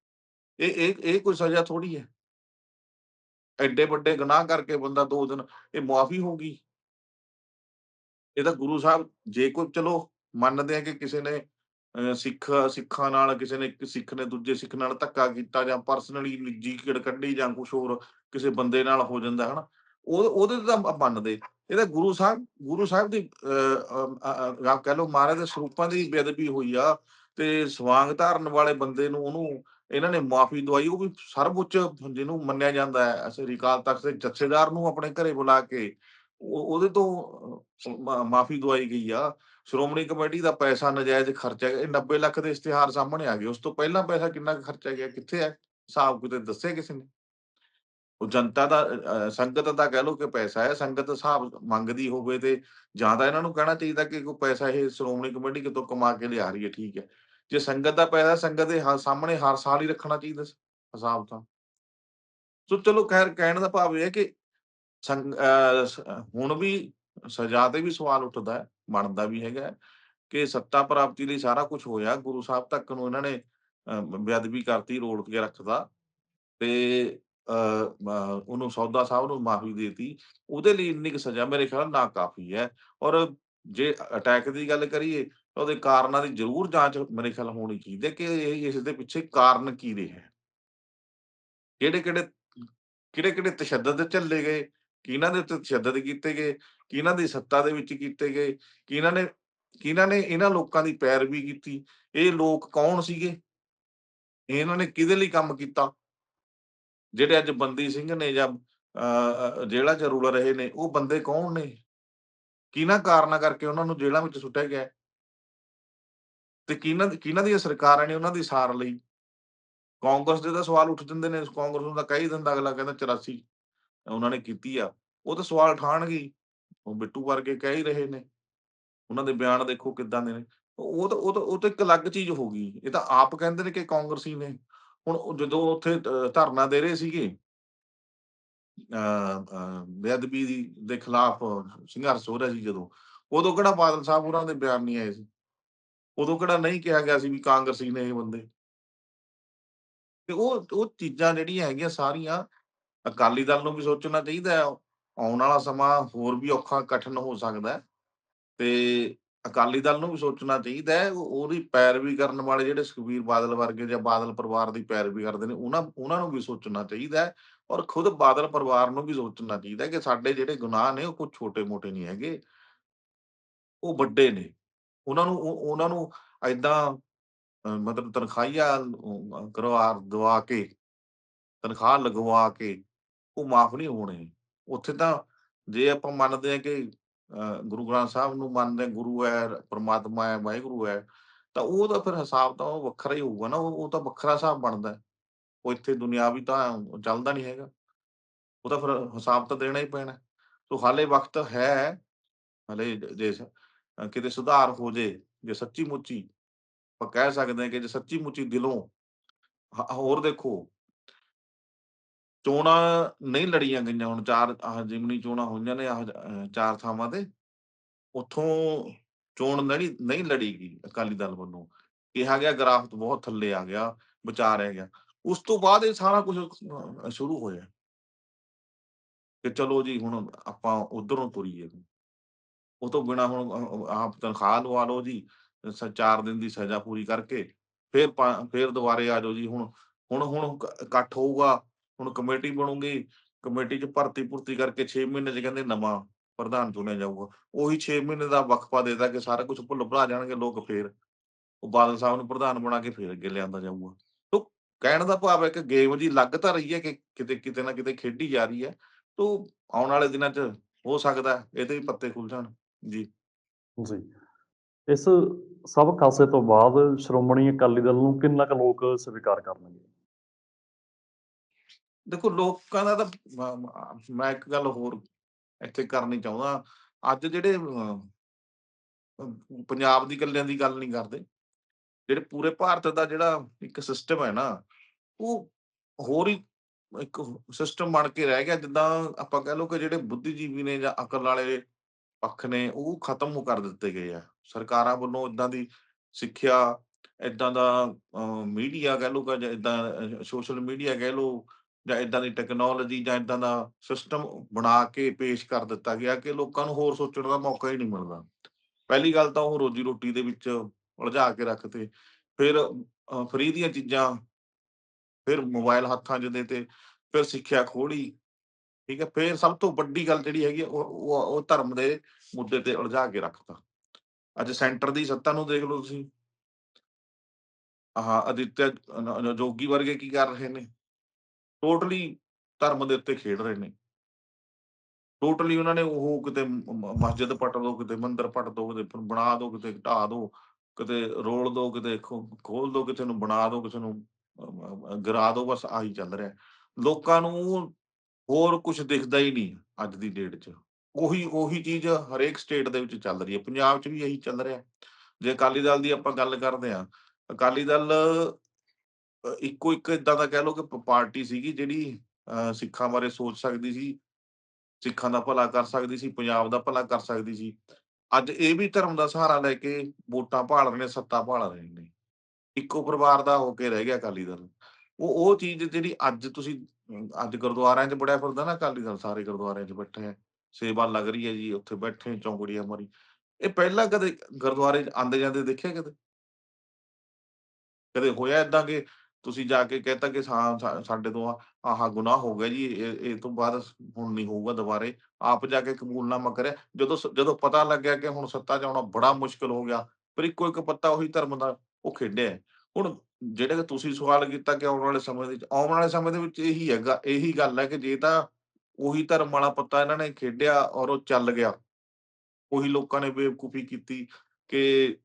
ਇਹ ਇਹ ਇਹ ਕੋਈ ਸਜ਼ਾ ਥੋੜੀ ਹੈ ਐਡੇ ਵੱਡੇ ਗੁਨਾਹ ਕਰਕੇ ਬੰਦਾ ਦੋ ਦਿਨ, ਇਹ ਮੁਆਫੀ ਗਈ। ਇਹ ਤਾਂ ਗੁਰੂ ਸਾਹਿਬ ਜੇ ਕੋਈ ਚਲੋ ਮੰਨਦੇ ਆ ਕਿ ਕਿਸੇ ਨੇ ਸਿੱਖ ਸਿੱਖਾਂ ਨਾਲ ਕਿਸੇ ਨੇ ਸਿੱਖ ਨੇ ਦੂਜੇ ਸਿੱਖ ਨਾਲ ਧੱਕਾ ਕੀਤਾ ਜਾਂ ਪਰਸਨਲੀ ਨਿੱਜੀ ਕਿੜ ਕੱਢੀ ਜਾਂ ਕੁਝ ਹੋਰ ਕਿਸੇ ਬੰਦੇ ਨਾਲ ਹੋ ਜਾਂਦਾ ਹਨਾ? ਉਹ ਉਹਦੇ ਤਾਂ ਮੰਨਦੇ। ਇਹ ਤਾਂ ਗੁਰੂ ਸਾਹਿਬ ਗੁਰੂ ਸਾਹਿਬ ਦੀ ਅਹ, ਆਪ ਕਹਿ ਲਓ ਮਹਾਰਾਜ ਦੇ ਸਰੂਪਾਂ ਦੀ ਬੇਅਦਬੀ ਹੋਈ ਆ ਤੇ ਸਵਾਂਗ ਧਾਰਨ ਵਾਲੇ ਬੰਦੇ ਨੂੰ ਉਹਨੂੰ ਇਹਨਾਂ ਨੇ ਮਾਫੀ ਦਵਾਈ ਉਹ ਵੀ ਸਰਵਉੱਚ ਜਿਹਨੂੰ ਮੰਨਿਆ ਜਾਂਦਾ ਹੈ। ਸ੍ਰੀ ਅਕਾਲ ਤਖਤ ਦੇ ਜਥੇਦਾਰ ਨੂੰ ਆਪਣੇ ਘਰੇ ਬੁਲਾ ਕੇ ਉਹਦੇ ਤੋਂ ਮਾਫੀ ਦਵਾਈ ਗਈ ਆ। ਸ਼੍ਰੋਮਣੀ ਕਮੇਟੀ ਦਾ ਪੈਸਾ ਨਜਾਇਜ਼ ਖਰਚਿਆ ਗਿਆ। 90 ਲੱਖ ਦੇ ਇਸ਼ਤਿਹਾਰ ਸਾਹਮਣੇ ਆ ਗਏ। ਉਸ ਤੋਂ ਪਹਿਲਾਂ ਪੈਸਾ ਕਿੰਨਾ ਖਰਚਿਆ ਗਿਆ? ਕਿੱਥੇ ਹੈ ਹਿਸਾਬ ਕਿਤੇ ਦੱਸਿਆ ਕਿਸੇ ਨੇ? ਉਹ ਜਨਤਾ ਦਾ ਸੰਗਤ ਦਾ ਕਹਿ ਲਓ ਕਿ ਪੈਸਾ ਹੈ। ਸੰਗਤ ਹਿਸਾਬ ਮੰਗਦੀ ਹੋਵੇ ਤੇ ਜਾਂ ਤਾਂ ਇਹਨਾਂ ਨੂੰ ਕਹਿਣਾ ਚਾਹੀਦਾ ਕਿ ਕੋਈ ਪੈਸਾ ਇਹ ਸ਼੍ਰੋਮਣੀ ਕਮੇਟੀ ਕਿਤੋਂ ਕਮਾ ਕੇ ਲਿਆ ਰਹੀ ਹੈ, ਠੀਕ ਹੈ। ਜੇ ਸੰਗਤ ਦਾ ਪੈਸਾ ਸੰਗਤ ਦੇ ਹ- ਸਾਹਮਣੇ ਹਰ ਸਾਲ ਹੀ ਰੱਖਣਾ ਚਾਹੀਦਾ ਹਿਸਾਬ ਤਾਂ। ਸੋ ਚਲੋ ਖੈਰ, ਕਹਿਣ ਦਾ ਭਾਵ ਇਹ ਹੈ ਕਿ ਹੁਣ ਵੀ ਸਜ਼ਾ ਤੇ ਵੀ ਸਵਾਲ ਉੱਠਦਾ ਹੈ, ਬਣਦਾ ਵੀ ਹੈਗਾ ਕਿ ਸੱਤਾ ਪ੍ਰਾਪਤੀ ਲਈ ਸਾਰਾ ਕੁਝ ਹੋਇਆ, ਗੁਰੂ ਸਾਹਿਬ ਤੱਕ ਨੂੰ ਇਹਨਾਂ ਨੇ ਬੇਅਦਬੀ ਕਰਤੀ, ਰੋੜ ਕੇ ਰੱਖਦਾ ਤੇ ਉਹਨੂੰ ਸੌਦਾ ਸਾਹਿਬ ਨੂੰ ਮਾਫੀ ਦੇਤੀ। ਉਹਦੇ ਲਈ ਇੰਨੀ ਕੁ ਸਜ਼ਾ ਮੇਰੇ ਖਿਆਲ ਨਾ ਕਾਫੀ ਹੈ ਔਰ ਜੇ ਅਟੈਕ ਦੀ ਗੱਲ ਕਰੀਏ ਤਾਂ ਉਹਦੇ ਕਾਰਨਾਂ ਦੀ ਜ਼ਰੂਰ ਜਾਂਚ ਮੇਰੇ ਖਿਆਲ ਹੋਣੀ ਚਾਹੀਦੀ ਹੈ ਕਿ ਇਹ ਇਸ ਦੇ ਪਿੱਛੇ ਕਾਰਨ ਕੀ ਰਹੇ ਹੈ? ਕਿਹੜੇ ਕਿਹੜੇ ਕਿਹੜੇ ਕਿਹੜੇ ਤਸ਼ੱਦਦ ਝੱਲੇ ਗਏ? ਕਿਹਨਾਂ ਦੇ ਉੱਤੇ ਤਸ਼ੱਦਦ ਕੀਤੇ ਗਏ ਕਿਹਨਾਂ ਦੀ ਸੱਤਾ ਦੇ ਵਿੱਚ ਕੀਤੇ ਗਏ ਕਿਹਨਾਂ ਨੇ ਕਿਹਨਾਂ ਨੇ ਇਹਨਾਂ ਲੋਕਾਂ ਦੀ ਪੈਰਵੀ ਕੀਤੀ ਇਹ ਲੋਕ ਕੌਣ ਸੀਗੇ? ਇਹਨਾਂ ਨੇ ਕਿਹਦੇ ਲਈ ਕੰਮ ਕੀਤਾ? ਜਿਹੜੇ ਅੱਜ ਬੰਦੀ ਸਿੰਘ ਨੇ ਜਾਂ ਅ, ਚ ਰੁਲ ਰਹੇ ਨੇ ਉਹ ਬੰਦੇ ਕੌਣ ਨੇ? ਕਿਹਨਾਂ ਕਾਰਨਾਂ ਕਰਕੇ ਉਹਨਾਂ ਨੂੰ ਜੇਲਾਂ ਵਿੱਚ ਸੁੱਟਿਆ ਗਿਆ? ਤੇ ਕਿਹਨਾਂ ਕਿਹਨਾਂ ਦੀਆਂ ਸਰਕਾਰਾਂ ਨੇ ਉਹਨਾਂ ਦੀ ਸਾਰ ਲਈ? ਕਾਂਗਰਸ ਦੇ ਤਾਂ ਸਵਾਲ ਉੱਠ ਜਾਂਦੇ ਨੇ, ਕਾਂਗਰਸ ਨੂੰ ਤਾਂ ਕਹਿ ਹੀ ਦਿੰਦਾ ਅਗਲਾ ਕਹਿੰਦਾ 84 ਉਹਨਾਂ ਨੇ ਕੀਤੀ ਆ। ਉਹ ਤਾਂ ਸਵਾਲ ਉਠਾਉਣਗੇ ਉਹ ਬਿੱਟੂ ਵਰਗੇ ਕਹਿ ਹੀ ਰਹੇ ਨੇ। ਉਹਨਾਂ ਦੇ ਬਿਆਨ ਦੇਖੋ ਕਿੱਦਾਂ ਦੇ ਨੇ। ਉਹ ਤਾਂ ਉਹ ਤਾਂ ਉਹ ਤਾਂ ਇੱਕ ਅਲੱਗ ਚੀਜ਼ ਹੋ ਗਈ। ਇਹ ਤਾਂ ਆਪ ਕਹਿੰਦੇ ਨੇ ਕਿ ਕਾਂਗਰਸੀ ਨੇ। ਹੁਣ ਜਦੋਂ ਉੱਥੇ ਧਰਨਾ ਦੇ ਰਹੇ ਸੀਗੇ ਅ ਬੇਅਦਬੀ ਦੀ ਦੇ ਖਿਲਾਫ ਸੰਘਰਸ਼ ਹੋ ਰਿਹਾ ਸੀ ਜਦੋਂ, ਉਦੋਂ ਕਿਹੜਾ ਬਾਦਲ ਸਾਹਿਬ ਉਹਨਾਂ ਦੇ ਬਿਆਨ ਨਹੀਂ ਆਏ ਸੀ? ਉਦੋਂ ਕਿਹੜਾ ਨਹੀਂ ਕਿਹਾ ਗਿਆ ਸੀ ਵੀ ਕਾਂਗਰਸੀ ਨੇ ਇਹ ਬੰਦੇ। ਤੇ ਉਹ ਉਹ ਚੀਜ਼ਾਂ ਜਿਹੜੀਆਂ ਹੈਗੀਆਂ ਸਾਰੀਆਂ ਅਕਾਲੀ ਦਲ ਨੂੰ ਵੀ ਸੋਚਣਾ ਚਾਹੀਦਾ ਹੈ। ਆਉਣ ਵਾਲਾ ਸਮਾਂ ਹੋਰ ਵੀ ਔਖਾ ਕਠਿਨ ਹੋ ਸਕਦਾ ਹੈ ਤੇ ਅਕਾਲੀ ਦਲ ਨੂੰ ਵੀ ਸੋਚਣਾ ਚਾਹੀਦਾ ਹੈ। ਉਹਦੀ ਪੈਰਵੀ ਕਰਨ ਵਾਲੇ ਜਿਹੜੇ ਸੁਖਬੀਰ ਬਾਦਲ ਵਰਗੇ ਜਾਂ ਬਾਦਲ ਪਰਿਵਾਰ ਦੀ ਪੈਰਵੀ ਕਰਦੇ ਨੇ, ਉਹਨਾਂ ਉਹਨਾਂ ਨੂੰ ਵੀ ਸੋਚਣਾ ਚਾਹੀਦਾ ਹੈ ਔਰ ਖੁਦ ਬਾਦਲ ਪਰਿਵਾਰ ਨੂੰ ਵੀ ਸੋਚਣਾ ਚਾਹੀਦਾ ਕਿ ਸਾਡੇ ਜਿਹੜੇ ਗੁਨਾਹ ਨੇ ਉਹ ਕੁਛ ਛੋਟੇ-ਮੋਟੇ ਨਹੀਂ ਹੈਗੇ। ਉਹ ਵੱਡੇ ਨੇ। ਉਹਨਾਂ ਨੂੰ ਉਹਨਾਂ ਨੂੰ ਏਦਾਂ ਮਤਲਬ ਤਨਖਾਹੀਆਂ ਕਰਵਾ ਦਵਾ ਕੇ, ਤਨਖਾਹ ਲਗਵਾ ਕੇ ਉਹ ਮਾਫ਼ ਨਹੀਂ ਹੋਣੇ। ਉੱਥੇ ਤਾਂ ਜੇ ਆਪਾਂ ਮੰਨਦੇ ਹਾਂ ਕਿ ਗੁਰੂ ਗ੍ਰੰਥ ਸਾਹਿਬ ਨੂੰ ਮੰਨਦੇ ਗੁਰੂ ਹੈ, ਪ੍ਰਮਾਤਮਾ ਹੈ, ਵਾਹਿਗੁਰੂ ਹੈ, ਤਾਂ ਉਹ ਤਾਂ ਫਿਰ ਹਿਸਾਬ ਤਾਂ ਉਹ ਵੱਖਰਾ ਹੀ ਹੋਊਗਾ ਨਾ, ਉਹ ਤਾਂ ਵੱਖਰਾ ਹਿਸਾਬ ਬਣਦਾ ਉਹ ਇੱਥੇ ਦੁਨਿਆਵੀ ਤਾਂ ਚੱਲਦਾ ਨਹੀਂ ਹੈਗਾ। ਉਹ ਤਾਂ ਫਿਰ ਹਿਸਾਬ ਤਾਂ ਦੇਣਾ ਹੀ ਪੈਣਾ ਸੋ ਹਾਲੇ ਵਕਤ ਹੈ, ਹਾਲੇ ਜੇ ਕਿਤੇ ਸੁਧਾਰ ਹੋ ਜੇ, ਜੇ ਸੱਚੀ-ਮੁੱਚੀ ਆਪਾਂ ਕਹਿ ਸਕਦੇ ਹਾਂ ਕਿ ਜੇ ਸੱਚੀ-ਮੁੱਚੀ ਦਿਲੋਂ ਹੋਰ ਦੇਖੋ ਚੋਣਾਂ ਨਹੀਂ ਲੜੀਆਂ ਗਈਆਂ ਹੁਣ ਚਾਰ ਆਹ ਜ਼ਿਮਨੀ ਚੋਣਾਂ ਹੋਈਆਂ ਨੇ ਆਹ ਅ, 4 ਥਾਵਾਂ ਤੇ। ਉੱਥੋਂ ਚੋਣ ਲੜੀ ਨਹੀਂ ਲੜੀ ਗਈ ਅਕਾਲੀ ਦਲ ਵੱਲੋਂ। ਕਿਹਾ ਗਿਆ ਗ੍ਰਾਫ ਬਹੁਤ ਥੱਲੇ ਆ ਗਿਆ, ਬਚਾ ਰਹਿ ਗਿਆ। ਉਸ ਤੋਂ ਬਾਅਦ ਇਹ ਸਾਰਾ ਕੁਝ ਸ਼ੁਰੂ ਹੋਇਆ। ਕਿ ਚਲੋ ਜੀ ਹੁਣ ਆਪਾਂ ਉਧਰੋਂ ਤੁਰੀਏ। ਉਹ ਤੋਂ ਬਿਨਾਂ ਹੁਣ ਆਪ ਤਨਖਾਹ ਲਵਾ ਲਓ ਜੀ, ਚਾਰ ਦਿਨ ਦੀ ਸਜ਼ਾ ਪੂਰੀ ਕਰਕੇ, ਫਿਰ ਫਿਰ ਦੁਬਾਰੇ ਆ ਜਾਓ ਜੀ ਹੁਣ ਹੁਣ ਹੁਣ ਇਕੱਠ ਹੋਊਗਾ, ਹੁਣ ਕਮੇਟੀ ਬਣੂਗੀ, ਕਮੇਟੀ 'ਚ ਭਰਤੀ-ਭੁਰਤੀ ਕਰਕੇ 6 ਮਹੀਨੇ 'ਚ ਕਹਿੰਦੇ ਨਵਾਂ ਪ੍ਰਧਾਨ ਚੁਣਿਆ ਜਾਊਗਾ। ਉਹੀ 6 ਮਹੀਨੇ ਦਾ ਵਕਫਾ ਦੇ ਕਿ ਸਾਰਾ ਕੁਝ ਭੁੱਲ-ਭੁਲਾ ਜਾਣਗੇ ਲੋਕ ਫੇਰ। ਉਹ ਬਾਦਲ ਸਾਹਿਬ ਨੂੰ ਪ੍ਰਧਾਨ ਬਣਾ ਕੇ ਫੇਰ ਅੱਗੇ ਲਿਆਂਦਾ ਜਾਊਗਾ। ਤੋ ਕਹਿਣ ਦਾ ਭਾਵ ਹੈ ਕਿ ਗੇਮ ਜੀ ਲੱਗ ਤਾਂ ਰਹੀ ਹੈ ਕਿ ਕਿਤੇ ਕਿਤੇ ਨਾ ਕਿਤੇ ਖੇਡੀ ਜਾ ਰਹੀ ਹੈ। ਤੋ ਆਉਣ ਵਾਲੇ ਦਿਨਾਂ 'ਚ ਹੋ ਸਕਦਾ ਇਹਦੇ ਵੀ ਪੱਤੇ ਖੁੱਲ ਜਾਣ। ਜੀ। ਜੀ। ਇਸ ਸਭ ਖਾਸੇ ਤੋਂ ਬਾਅਦ ਸ਼੍ਰੋਮਣੀ ਅਕਾਲੀ ਦਲ ਨੂੰ ਕਿੰਨਾ ਕੁ ਲੋਕ ਸਵੀਕਾਰ ਕਰਨਗੇ? ਦੇਖੋ ਲੋਕਾਂ ਦਾ ਤਾਂ ਮੈਂ ਇੱਕ ਗੱਲ ਹੋਰ ਇੱਥੇ ਕਰਨੀ ਚਾਹੁੰਦਾ। ਅੱਜ ਜਿਹੜੇ ਪੰਜਾਬ ਦੀ ਇਕੱਲਿਆਂ ਦੀ ਗੱਲ ਨਹੀਂ ਕਰਦੇ। ਜਿਹੜੇ ਪੂਰੇ ਭਾਰਤ ਦਾ ਜਿਹੜਾ ਇੱਕ ਸਿਸਟਮ ਹੈ ਨਾ, ਉਹ ਹੋਰ ਹੀ ਇੱਕ ਸਿਸਟਮ ਬਣ ਕੇ ਰਹਿ ਗਿਆ ਜਿੱਦਾਂ ਆਪਾਂ ਕਹਿ ਲਓ ਕਿ ਜਿਹੜੇ ਬੁੱਧੀਜੀਵੀ ਨੇ ਜਾਂ ਅਕਲ ਵਾਲੇ ਪੱਖ ਨੇ ਉਹ ਖਤਮ ਕਰ ਦਿੱਤੇ ਗਏ ਆ। ਸਰਕਾਰਾਂ ਵੱਲੋਂ ਏਦਾਂ ਦੀ ਸਿੱਖਿਆ, ਏਦਾਂ ਦਾ ਮੀਡੀਆ ਕਹਿ ਲਓ ਜਾਂ ਏਦਾਂ ਸੋਸ਼ਲ ਮੀਡੀਆ ਕਹਿ ਲਓ ਜਾਂ ਏਦਾਂ ਦੀ ਟੈਕਨੋਲੋਜੀ ਜਾਂ ਏਦਾਂ ਦਾ ਸਿਸਟਮ ਬਣਾ ਕੇ ਪੇਸ਼ ਕਰ ਦਿੱਤਾ ਗਿਆ ਕਿ ਲੋਕਾਂ ਨੂੰ ਹੋਰ ਸੋਚਣ ਦਾ ਮੌਕਾ ਹੀ ਨਹੀਂ ਮਿਲਦਾ। ਪਹਿਲੀ ਗੱਲ ਤਾਂ ਉਹ ਰੋਜੀ-ਰੋਟੀ ਦੇ ਵਿੱਚ ਉਲਝਾ ਕੇ ਰੱਖਦੇ ਫਿਰ ਫਰੀ ਦੀਆਂ ਚੀਜ਼ਾਂ ਫਿਰ ਮੋਬਾਈਲ ਹੱਥਾਂ 'ਚ ਦੇਤੇ, ਫਿਰ ਸਿੱਖਿਆ ਖੋਹ ਠੀਕ ਹੈ। ਫਿਰ ਸਭ ਤੋਂ ਵੱਡੀ ਗੱਲ ਜਿਹੜੀ ਹੈਗੀ ਆ ਉਹ ਉਹ ਧਰਮ ਦੇ ਮੁੱਦੇ ਤੇ ਉਲਝਾ ਕੇ ਰੱਖਤਾ। ਅੱਜ ਸੈਂਟਰ ਦੀ ਸੱਤਾ ਨੂੰ ਦੇਖ ਲਓ ਤੁਸੀਂ। ਆਹ ਅਦਿੱਤਿਆ ਜੋਗੀ ਵਰਗੇ ਕੀ ਕਰ ਰਹੇ ਨੇ? ਟੋਟਲੀ ਧਰਮ ਦੇ ਉੱਤੇ ਖੇਡ ਰਹੇ ਨੇ। ਟੋਟਲੀ ਉਹਨਾਂ ਨੇ ਉਹ ਕਿਤੇ ਮਸਜਿਦ ਪੱਟ ਦੋ, ਕਿਤੇ ਮੰਦਿਰ ਪੱਟ ਦੋ, ਕਿਤੇ ਬਣਾ ਦੋ, ਕਿਤੇ ਢਾਹ ਦੋ, ਕਿਤੇ ਰੋਲ ਦੋ, ਕਿਤੇ ਖੋਲ ਦੋ, ਕਿਸੇ ਨੂੰ ਬਣਾ ਦੋ, ਕਿਸੇ ਨੂੰ ਗਿਰਾ ਦੋ, ਬਸ ਆਹੀ ਚੱਲ ਰਿਹਾ। ਲੋਕਾਂ ਨੂੰ ਹੋਰ ਕੁਛ ਦਿਖਦਾ ਹੀ ਨਹੀਂ ਅੱਜ ਦੀ ਡੇਟ 'ਚ। ਉਹੀ ਉਹੀ ਚੀਜ਼ ਹਰੇਕ ਸਟੇਟ ਦੇ ਵਿੱਚ ਚੱਲ ਰਹੀ ਹੈ। ਪੰਜਾਬ 'ਚ ਵੀ ਇਹੀ ਚੱਲ ਰਿਹਾ। ਜੇ ਅਕਾਲੀ ਦਲ ਦੀ ਆਪਾਂ ਗੱਲ ਕਰਦੇ ਹਾਂ, ਅਕਾਲੀ ਦਲ ਇੱਕੋ ਇੱਕ ਏਦਾਂ ਦਾ ਕਹਿ ਲਓ ਕਿ ਪਾਰਟੀ ਸੀਗੀ ਜਿਹੜੀ ਅ, ਸਿੱਖਾਂ ਬਾਰੇ ਸੋਚ ਸਕਦੀ ਸੀ। ਸਿੱਖਾਂ ਦਾ ਭਲਾ ਕਰ ਸਕਦੀ ਸੀ, ਪੰਜਾਬ ਦਾ ਭਲਾ ਕਰ ਸਕਦੀ ਸੀ। ਅੱਜ ਇਹ ਵੀ ਧਰਮ ਦਾ ਸਹਾਰਾ ਲੈ ਕੇ ਵੋਟਾਂ ਭਾਲ ਰਹੇ ਨੇ, ਸੱਤਾ ਭਾਲ ਰਹੇ ਨੇ। ਇੱਕੋ ਪਰਿਵਾਰ ਦਾ ਹੋ ਕੇ ਰਹਿ ਗਿਆ ਅਕਾਲੀ ਦਲ। ਉਹ ਉਹ ਚੀਜ਼ ਜਿਹੜੀ ਅੱਜ ਤੁਸੀਂ ਅੱਜ ਗੁਰਦੁਆਰਿਆਂ 'ਚ ਬੜਿਆ ਫਿਰਦਾ ਨਾ ਅਕਾਲੀ ਦਲ, ਸਾਰੇ ਗੁਰਦੁਆਰਿਆਂ 'ਚ ਬੈਠੇ ਆ। ਸੇਵਾ ਲੱਗ ਰਹੀ ਹੈ ਜੀ, ਉੱਥੇ ਬੈਠੇ ਚੌਂਕੜੀਆਂ ਮਾਰੀ। ਇਹ ਪਹਿਲਾਂ ਕਦੇ ਗੁਰਦੁਆਰੇ 'ਚ ਆਂਦੇ-ਜਾਂਦੇ ਦੇਖਿਆ ਕਦੇ? ਕਦੇ ਹੋਇਆ ਏਦਾਂ ਕਿ ਤੁਸੀਂ ਜਾ ਕੇ ਕਹਿਤਾ ਕਿ ਸਾ ਸਾਡੇ ਤੋਂ ਆਹ ਆਹ ਗੁਨਾਹ ਹੋ ਗਿਆ ਜੀ, ਇਹ ਇਹ ਤੋਂ ਬਾਅਦ ਹੁਣ ਨਹੀਂ ਹੋਊਗਾ ਦੁਬਾਰੇ। ਆਪ ਜਾ ਕੇ ਕਬੂਲਨਾਮਾ ਕਰਿਆ। ਜਦੋਂ ਸ ਜਦੋਂ ਪਤਾ ਲੱਗਿਆ ਕਿ ਹੁਣ ਸੱਤਾ 'ਚ ਆਉਣਾ ਬੜਾ ਮੁਸ਼ਕਿਲ ਹੋ ਗਿਆ, ਪਰ ਇੱਕੋ ਇੱਕ ਪੱਤਾ ਉਹੀ ਧਰਮ ਦਾ ਉਹ ਖੇਡਿਆ ਹੈ। ਹੁਣ ਜਿਹੜਾ ਕਿ ਤੁਸੀਂ ਸਵਾਲ ਕੀਤਾ ਕਿ ਆਉਣ ਵਾਲੇ ਸਮੇਂ ਦੇ ਵਿੱਚ, ਆਉਣ ਵਾਲੇ ਸਮੇਂ ਦੇ ਵਿੱਚ ਇਹੀ ਹੈਗਾ ਇਹੀ ਗੱਲ ਹੈ ਕਿ ਜੇ ਤਾਂ ਉਹੀ ਧਰਮ ਵਾਲਾ ਪੱਤਾ ਇਹਨਾਂ ਨੇ ਖੇਡਿਆ ਔਰ ਉਹ ਚੱਲ ਗਿਆ ਉਹੀ ਲੋਕਾਂ ਨੇ ਬੇਵਕੂਫੀ ਕੀਤੀ ਕਿ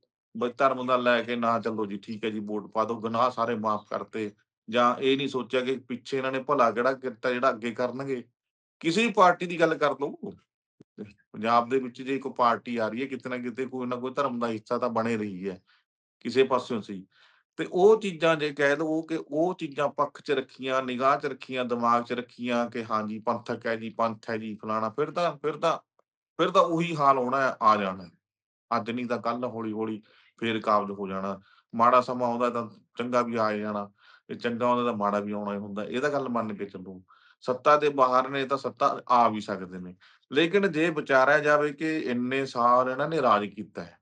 ਧਰਮ ਦਾ ਲੈ ਕੇ ਨਾ ਚੱਲੋ ਜੀ, ਠੀਕ ਹੈ ਜੀ, ਵੋਟ ਪਾ ਦਿਓ, ਗੁਨਾਹ ਸਾਰੇ ਮਾਫ਼ ਕਰਤੇ। ਜਾਂ ਇਹ ਨਹੀਂ ਸੋਚਿਆ ਕਿ ਪਿੱਛੇ ਇਹਨਾਂ ਨੇ ਭਲਾ ਕਿਹੜਾ ਕੀਤਾ, ਜਿਹੜਾ ਅੱਗੇ ਕਰਨਗੇ। ਕਿਸੇ ਵੀ ਪਾਰਟੀ ਦੀ ਗੱਲ ਕਰ ਲਓ। ਪੰਜਾਬ ਦੇ ਵਿੱਚ ਜੇ ਕੋਈ ਪਾਰਟੀ ਆ ਰਹੀ ਹੈ, ਕਿਤੇ ਨਾ ਕਿਤੇ ਕੋਈ ਨਾ ਕੋਈ ਧਰਮ ਦਾ ਹਿੱਸਾ ਤਾਂ ਬਣੇ ਰਹੀ ਹੈ, ਕਿਸੇ ਪਾਸਿਓਂ ਸੀ। ਤੇ ਉਹ ਚੀਜ਼ਾਂ ਜੇ ਕਹਿ ਲਓ ਕਿ ਉਹ ਚੀਜ਼ਾਂ ਪੱਖ 'ਚ ਰੱਖੀਆਂ, ਨਿਗਾਹ 'ਚ ਰੱਖੀਆਂ, ਦਿਮਾਗ 'ਚ ਰੱਖੀਆਂ ਕਿ ਹਾਂਜੀ ਪੰਥਕ ਹੈ ਜੀ, ਪੰਥ ਹੈ ਜੀ, ਫਲਾਣਾ, ਫਿਰ ਤਾਂ ਫਿਰ ਤਾਂ ਫਿਰ ਤਾਂ ਉਹੀ ਹਾਲ ਹੋਣਾ, ਆ ਜਾਣਾ। ਅੱਜ ਨਹੀਂ ਤਾਂ ਕੱਲ ਹੌਲੀ ਹੌਲੀ ਫੇਰ ਕਾਬਜ਼ ਹੋ ਜਾਣਾ। ਮਾੜਾ ਸਮਾਂ ਆਉਂਦਾ ਤਾਂ ਚੰਗਾ ਵੀ ਆ ਜਾਣਾ। ਤੇ ਚੰਗਾ ਆਉਂਦਾ ਤਾਂ ਮਾੜਾ ਵੀ ਆਉਣਾ ਹੀ ਹੁੰਦਾ। ਇਹ ਗੱਲ ਮੰਨ ਕੇ ਚੱਲੋ। ਸੱਤਾ ਦੇ ਬਾਹਰ ਨੇ ਤਾਂ ਸੱਤਾ ਆ ਵੀ ਸਕਦੇ ਨੇ। ਲੇਕਿਨ ਜੇ ਵਿਚਾਰਿਆ ਜਾਵੇ ਕਿ ਇੰਨੇ ਸਾਲ ਇਹਨਾਂ ਨੇ ਰਾਜ ਕੀਤਾ ਹੈ।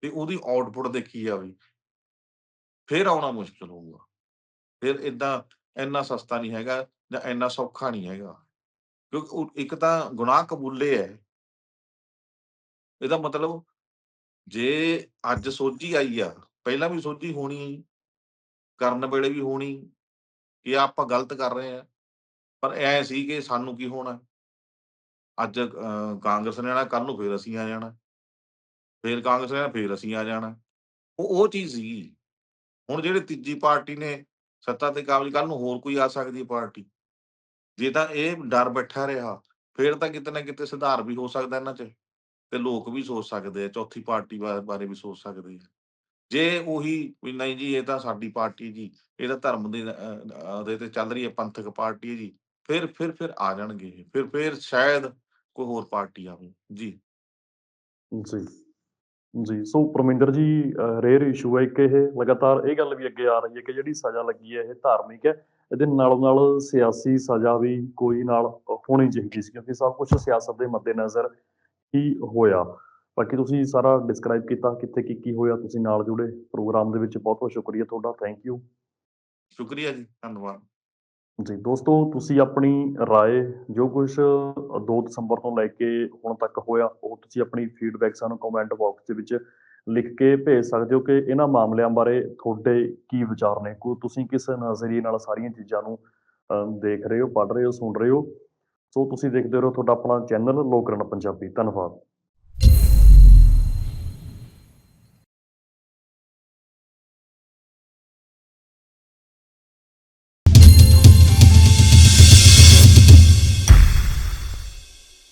ਤੇ ਉਹਦੀ ਆਊਟਪੁੱਟ ਦੇਖੀ ਜਾਵੇ। ਫੇਰ ਆਉਣਾ ਮੁਸ਼ਕਲ ਹੋਊਗਾ। ਫਿਰ ਇਦਾਂ ਇੰਨਾ ਸਸਤਾ ਨਹੀਂ ਹੈਗਾ ਜਾਂ ਇੰਨਾ ਸੌਖਾ ਨਹੀਂ ਹੈਗਾ। ਕਿਉਂਕਿ ਇੱਕ ਤਾਂ ਗੁਨਾਹ ਕਬੂਲੇ ਹੈ। ਇਹਦਾ ਮਤਲਬ ਜੇ ਅੱਜ ਸੋਝੀ ਆਈ ਆ ਪਹਿਲਾਂ ਵੀ ਸੋਝੀ ਹੋਣੀ ਕਰਨ ਵੇਲੇ ਵੀ ਹੋਣੀ ਕਿ ਆਪਾਂ ਗਲਤ ਕਰ ਰਹੇ ਆ ਪਰ ਐ ਸੀ ਕਿ ਸਾਨੂੰ ਕੀ ਹੋਣਾ? ਅੱਜ ਕਾਂਗਰਸ ਨੇ ਆਣਾ ਕੱਲ ਨੂੰ ਫੇਰ ਅਸੀਂ ਆ ਜਾਣਾ। ਫੇਰ ਕਾਂਗਰਸ ਨੇ ਆਉਣਾ, ਫੇਰ ਅਸੀਂ ਆ ਜਾਣਾ। ਉਹ ਉਹ ਚੀਜ਼ ਸੀ ਹੁਣ ਜਿਹੜੇ ਤੀਜੀ ਪਾਰਟੀ ਨੇ ਸੱਤਾ ਤੇ ਕਾਬਜ ਕੱਲ ਨੂੰ ਹੋਰ ਕੋਈ ਆ ਸਕਦੀ ਪਾਰਟੀ। ਜੇ ਤਾਂ ਇਹ ਡਰ ਬੈਠਾ ਰਿਹਾ ਫੇਰ ਤਾਂ ਕਿਤੇ ਨਾ ਕਿਤੇ ਸੁਧਾਰ ਵੀ ਹੋ ਸਕਦਾ ਇਹਨਾਂ 'ਚ। ਤੇ ਲੋਕ ਵੀ ਸੋਚ ਸਕਦੇ ਆ ਚੌਥੀ ਪਾਰਟੀ ਬਾ- ਬਾਰੇ ਵੀ ਸੋਚ ਸਕਦੇ ਆ। ਜੇ ਉਹੀ ਵੀ ਨਹੀਂ ਜੀ ਇਹ ਤਾਂ ਸਾਡੀ ਪਾਰਟੀ ਜੀ ਇਹ ਤਾਂ ਧਰਮ ਦੇ ਅਹ, ਤੇ ਚੱਲ ਰਹੀ ਹੈ ਪੰਥਕ ਪਾਰਟੀ ਜੀ ਫਿਰ ਫਿਰ ਫਿਰ ਆ ਜਾਣਗੇ ਫਿਰ ਫਿਰ ਸ਼ਾਇਦ ਕੋਈ ਹੋਰ ਪਾਰਟੀ ਆਵੇ ਜੀ। ਜੀ। ਜੀ ਸੋ ਪਰਮਿੰਦਰ ਜੀ ਰੇਅਰ ਇਸ਼ੂ ਹੈ ਇੱਕ ਇਹ ਲਗਾਤਾਰ ਇਹ ਗੱਲ ਵੀ ਅੱਗੇ ਆ ਰਹੀ ਹੈ ਕਿ ਜਿਹੜੀ ਸਜ਼ਾ ਲੱਗੀ ਹੈ ਇਹ ਧਾਰਮਿਕ ਹੈ ਇਹਦੇ ਨਾਲੋਂ ਨਾਲ ਸਿਆਸੀ ਸਜ਼ਾ ਵੀ ਕੋਈ ਨਾਲ ਹੋਣੀ ਚਾਹੀਦੀ ਸੀ ਕਿਉਂਕਿ ਸਭ ਕੁਝ ਸਿਆਸਤ ਦੇ ਮੱਦੇਨਜ਼ਰ ਹੀ ਹੋਇਆ ਬਾਕੀ ਤੁਸੀਂ ਸਾਰਾ ਡਿਸਕ੍ਰਾਈਬ ਕੀਤਾ ਕਿੱਥੇ ਕੀ ਕੀ ਹੋਇਆ ਤੁਸੀਂ ਨਾਲ ਜੁੜੇ ਪ੍ਰੋਗਰਾਮ ਦੇ ਵਿੱਚ ਬਹੁਤ ਬਹੁਤ ਸ਼ੁਕਰੀਆ ਤੁਹਾਡਾ ਥੈਂਕ ਯੂ ਸ਼ੁਕਰੀਆ ਜੀ ਧੰਨਵਾਦ ਜੀ ਦੋਸਤੋ ਤੁਸੀਂ ਆਪਣੀ رائے ਜੋ ਕੁਝ 2 ਦਸੰਬਰ ਤੋਂ ਲੈ ਕੇ ਹੁਣ ਤੱਕ ਹੋਇਆ ਉਹ ਤੁਸੀਂ ਆਪਣੀ ਫੀਡਬੈਕ ਸਾਨੂੰ ਕਮੈਂਟ ਬਾਕਸ ਦੇ ਵਿੱਚ ਲਿਖ ਕੇ ਭੇਜ ਸਕਦੇ ਹੋ ਕਿ ਇਹਨਾਂ ਮਾਮਲਿਆਂ ਬਾਰੇ ਤੁਹਾਡੇ ਕੀ ਵਿਚਾਰ ਨੇ ਕੋਈ ਤੁਸੀਂ ਕਿਸ ਨਜ਼ਰੀਏ ਨਾਲ ਸਾਰੀਆਂ ਚੀਜ਼ਾਂ ਨੂੰ ਅ, ਦੇਖ ਰਹੇ ਹੋ ਪੜ੍ਹ ਰਹੇ ਹੋ ਸੁਣ ਰਹੇ ਹੋ ਸੋ ਤੁਸੀਂ ਦੇਖਦੇ ਰਹੋ ਤੁਹਾਡਾ ਆਪਣਾ ਚੈਨਲ ਲੋਕਰਨ ਪੰਜਾਬੀ। ਧੰਨਵਾਦ।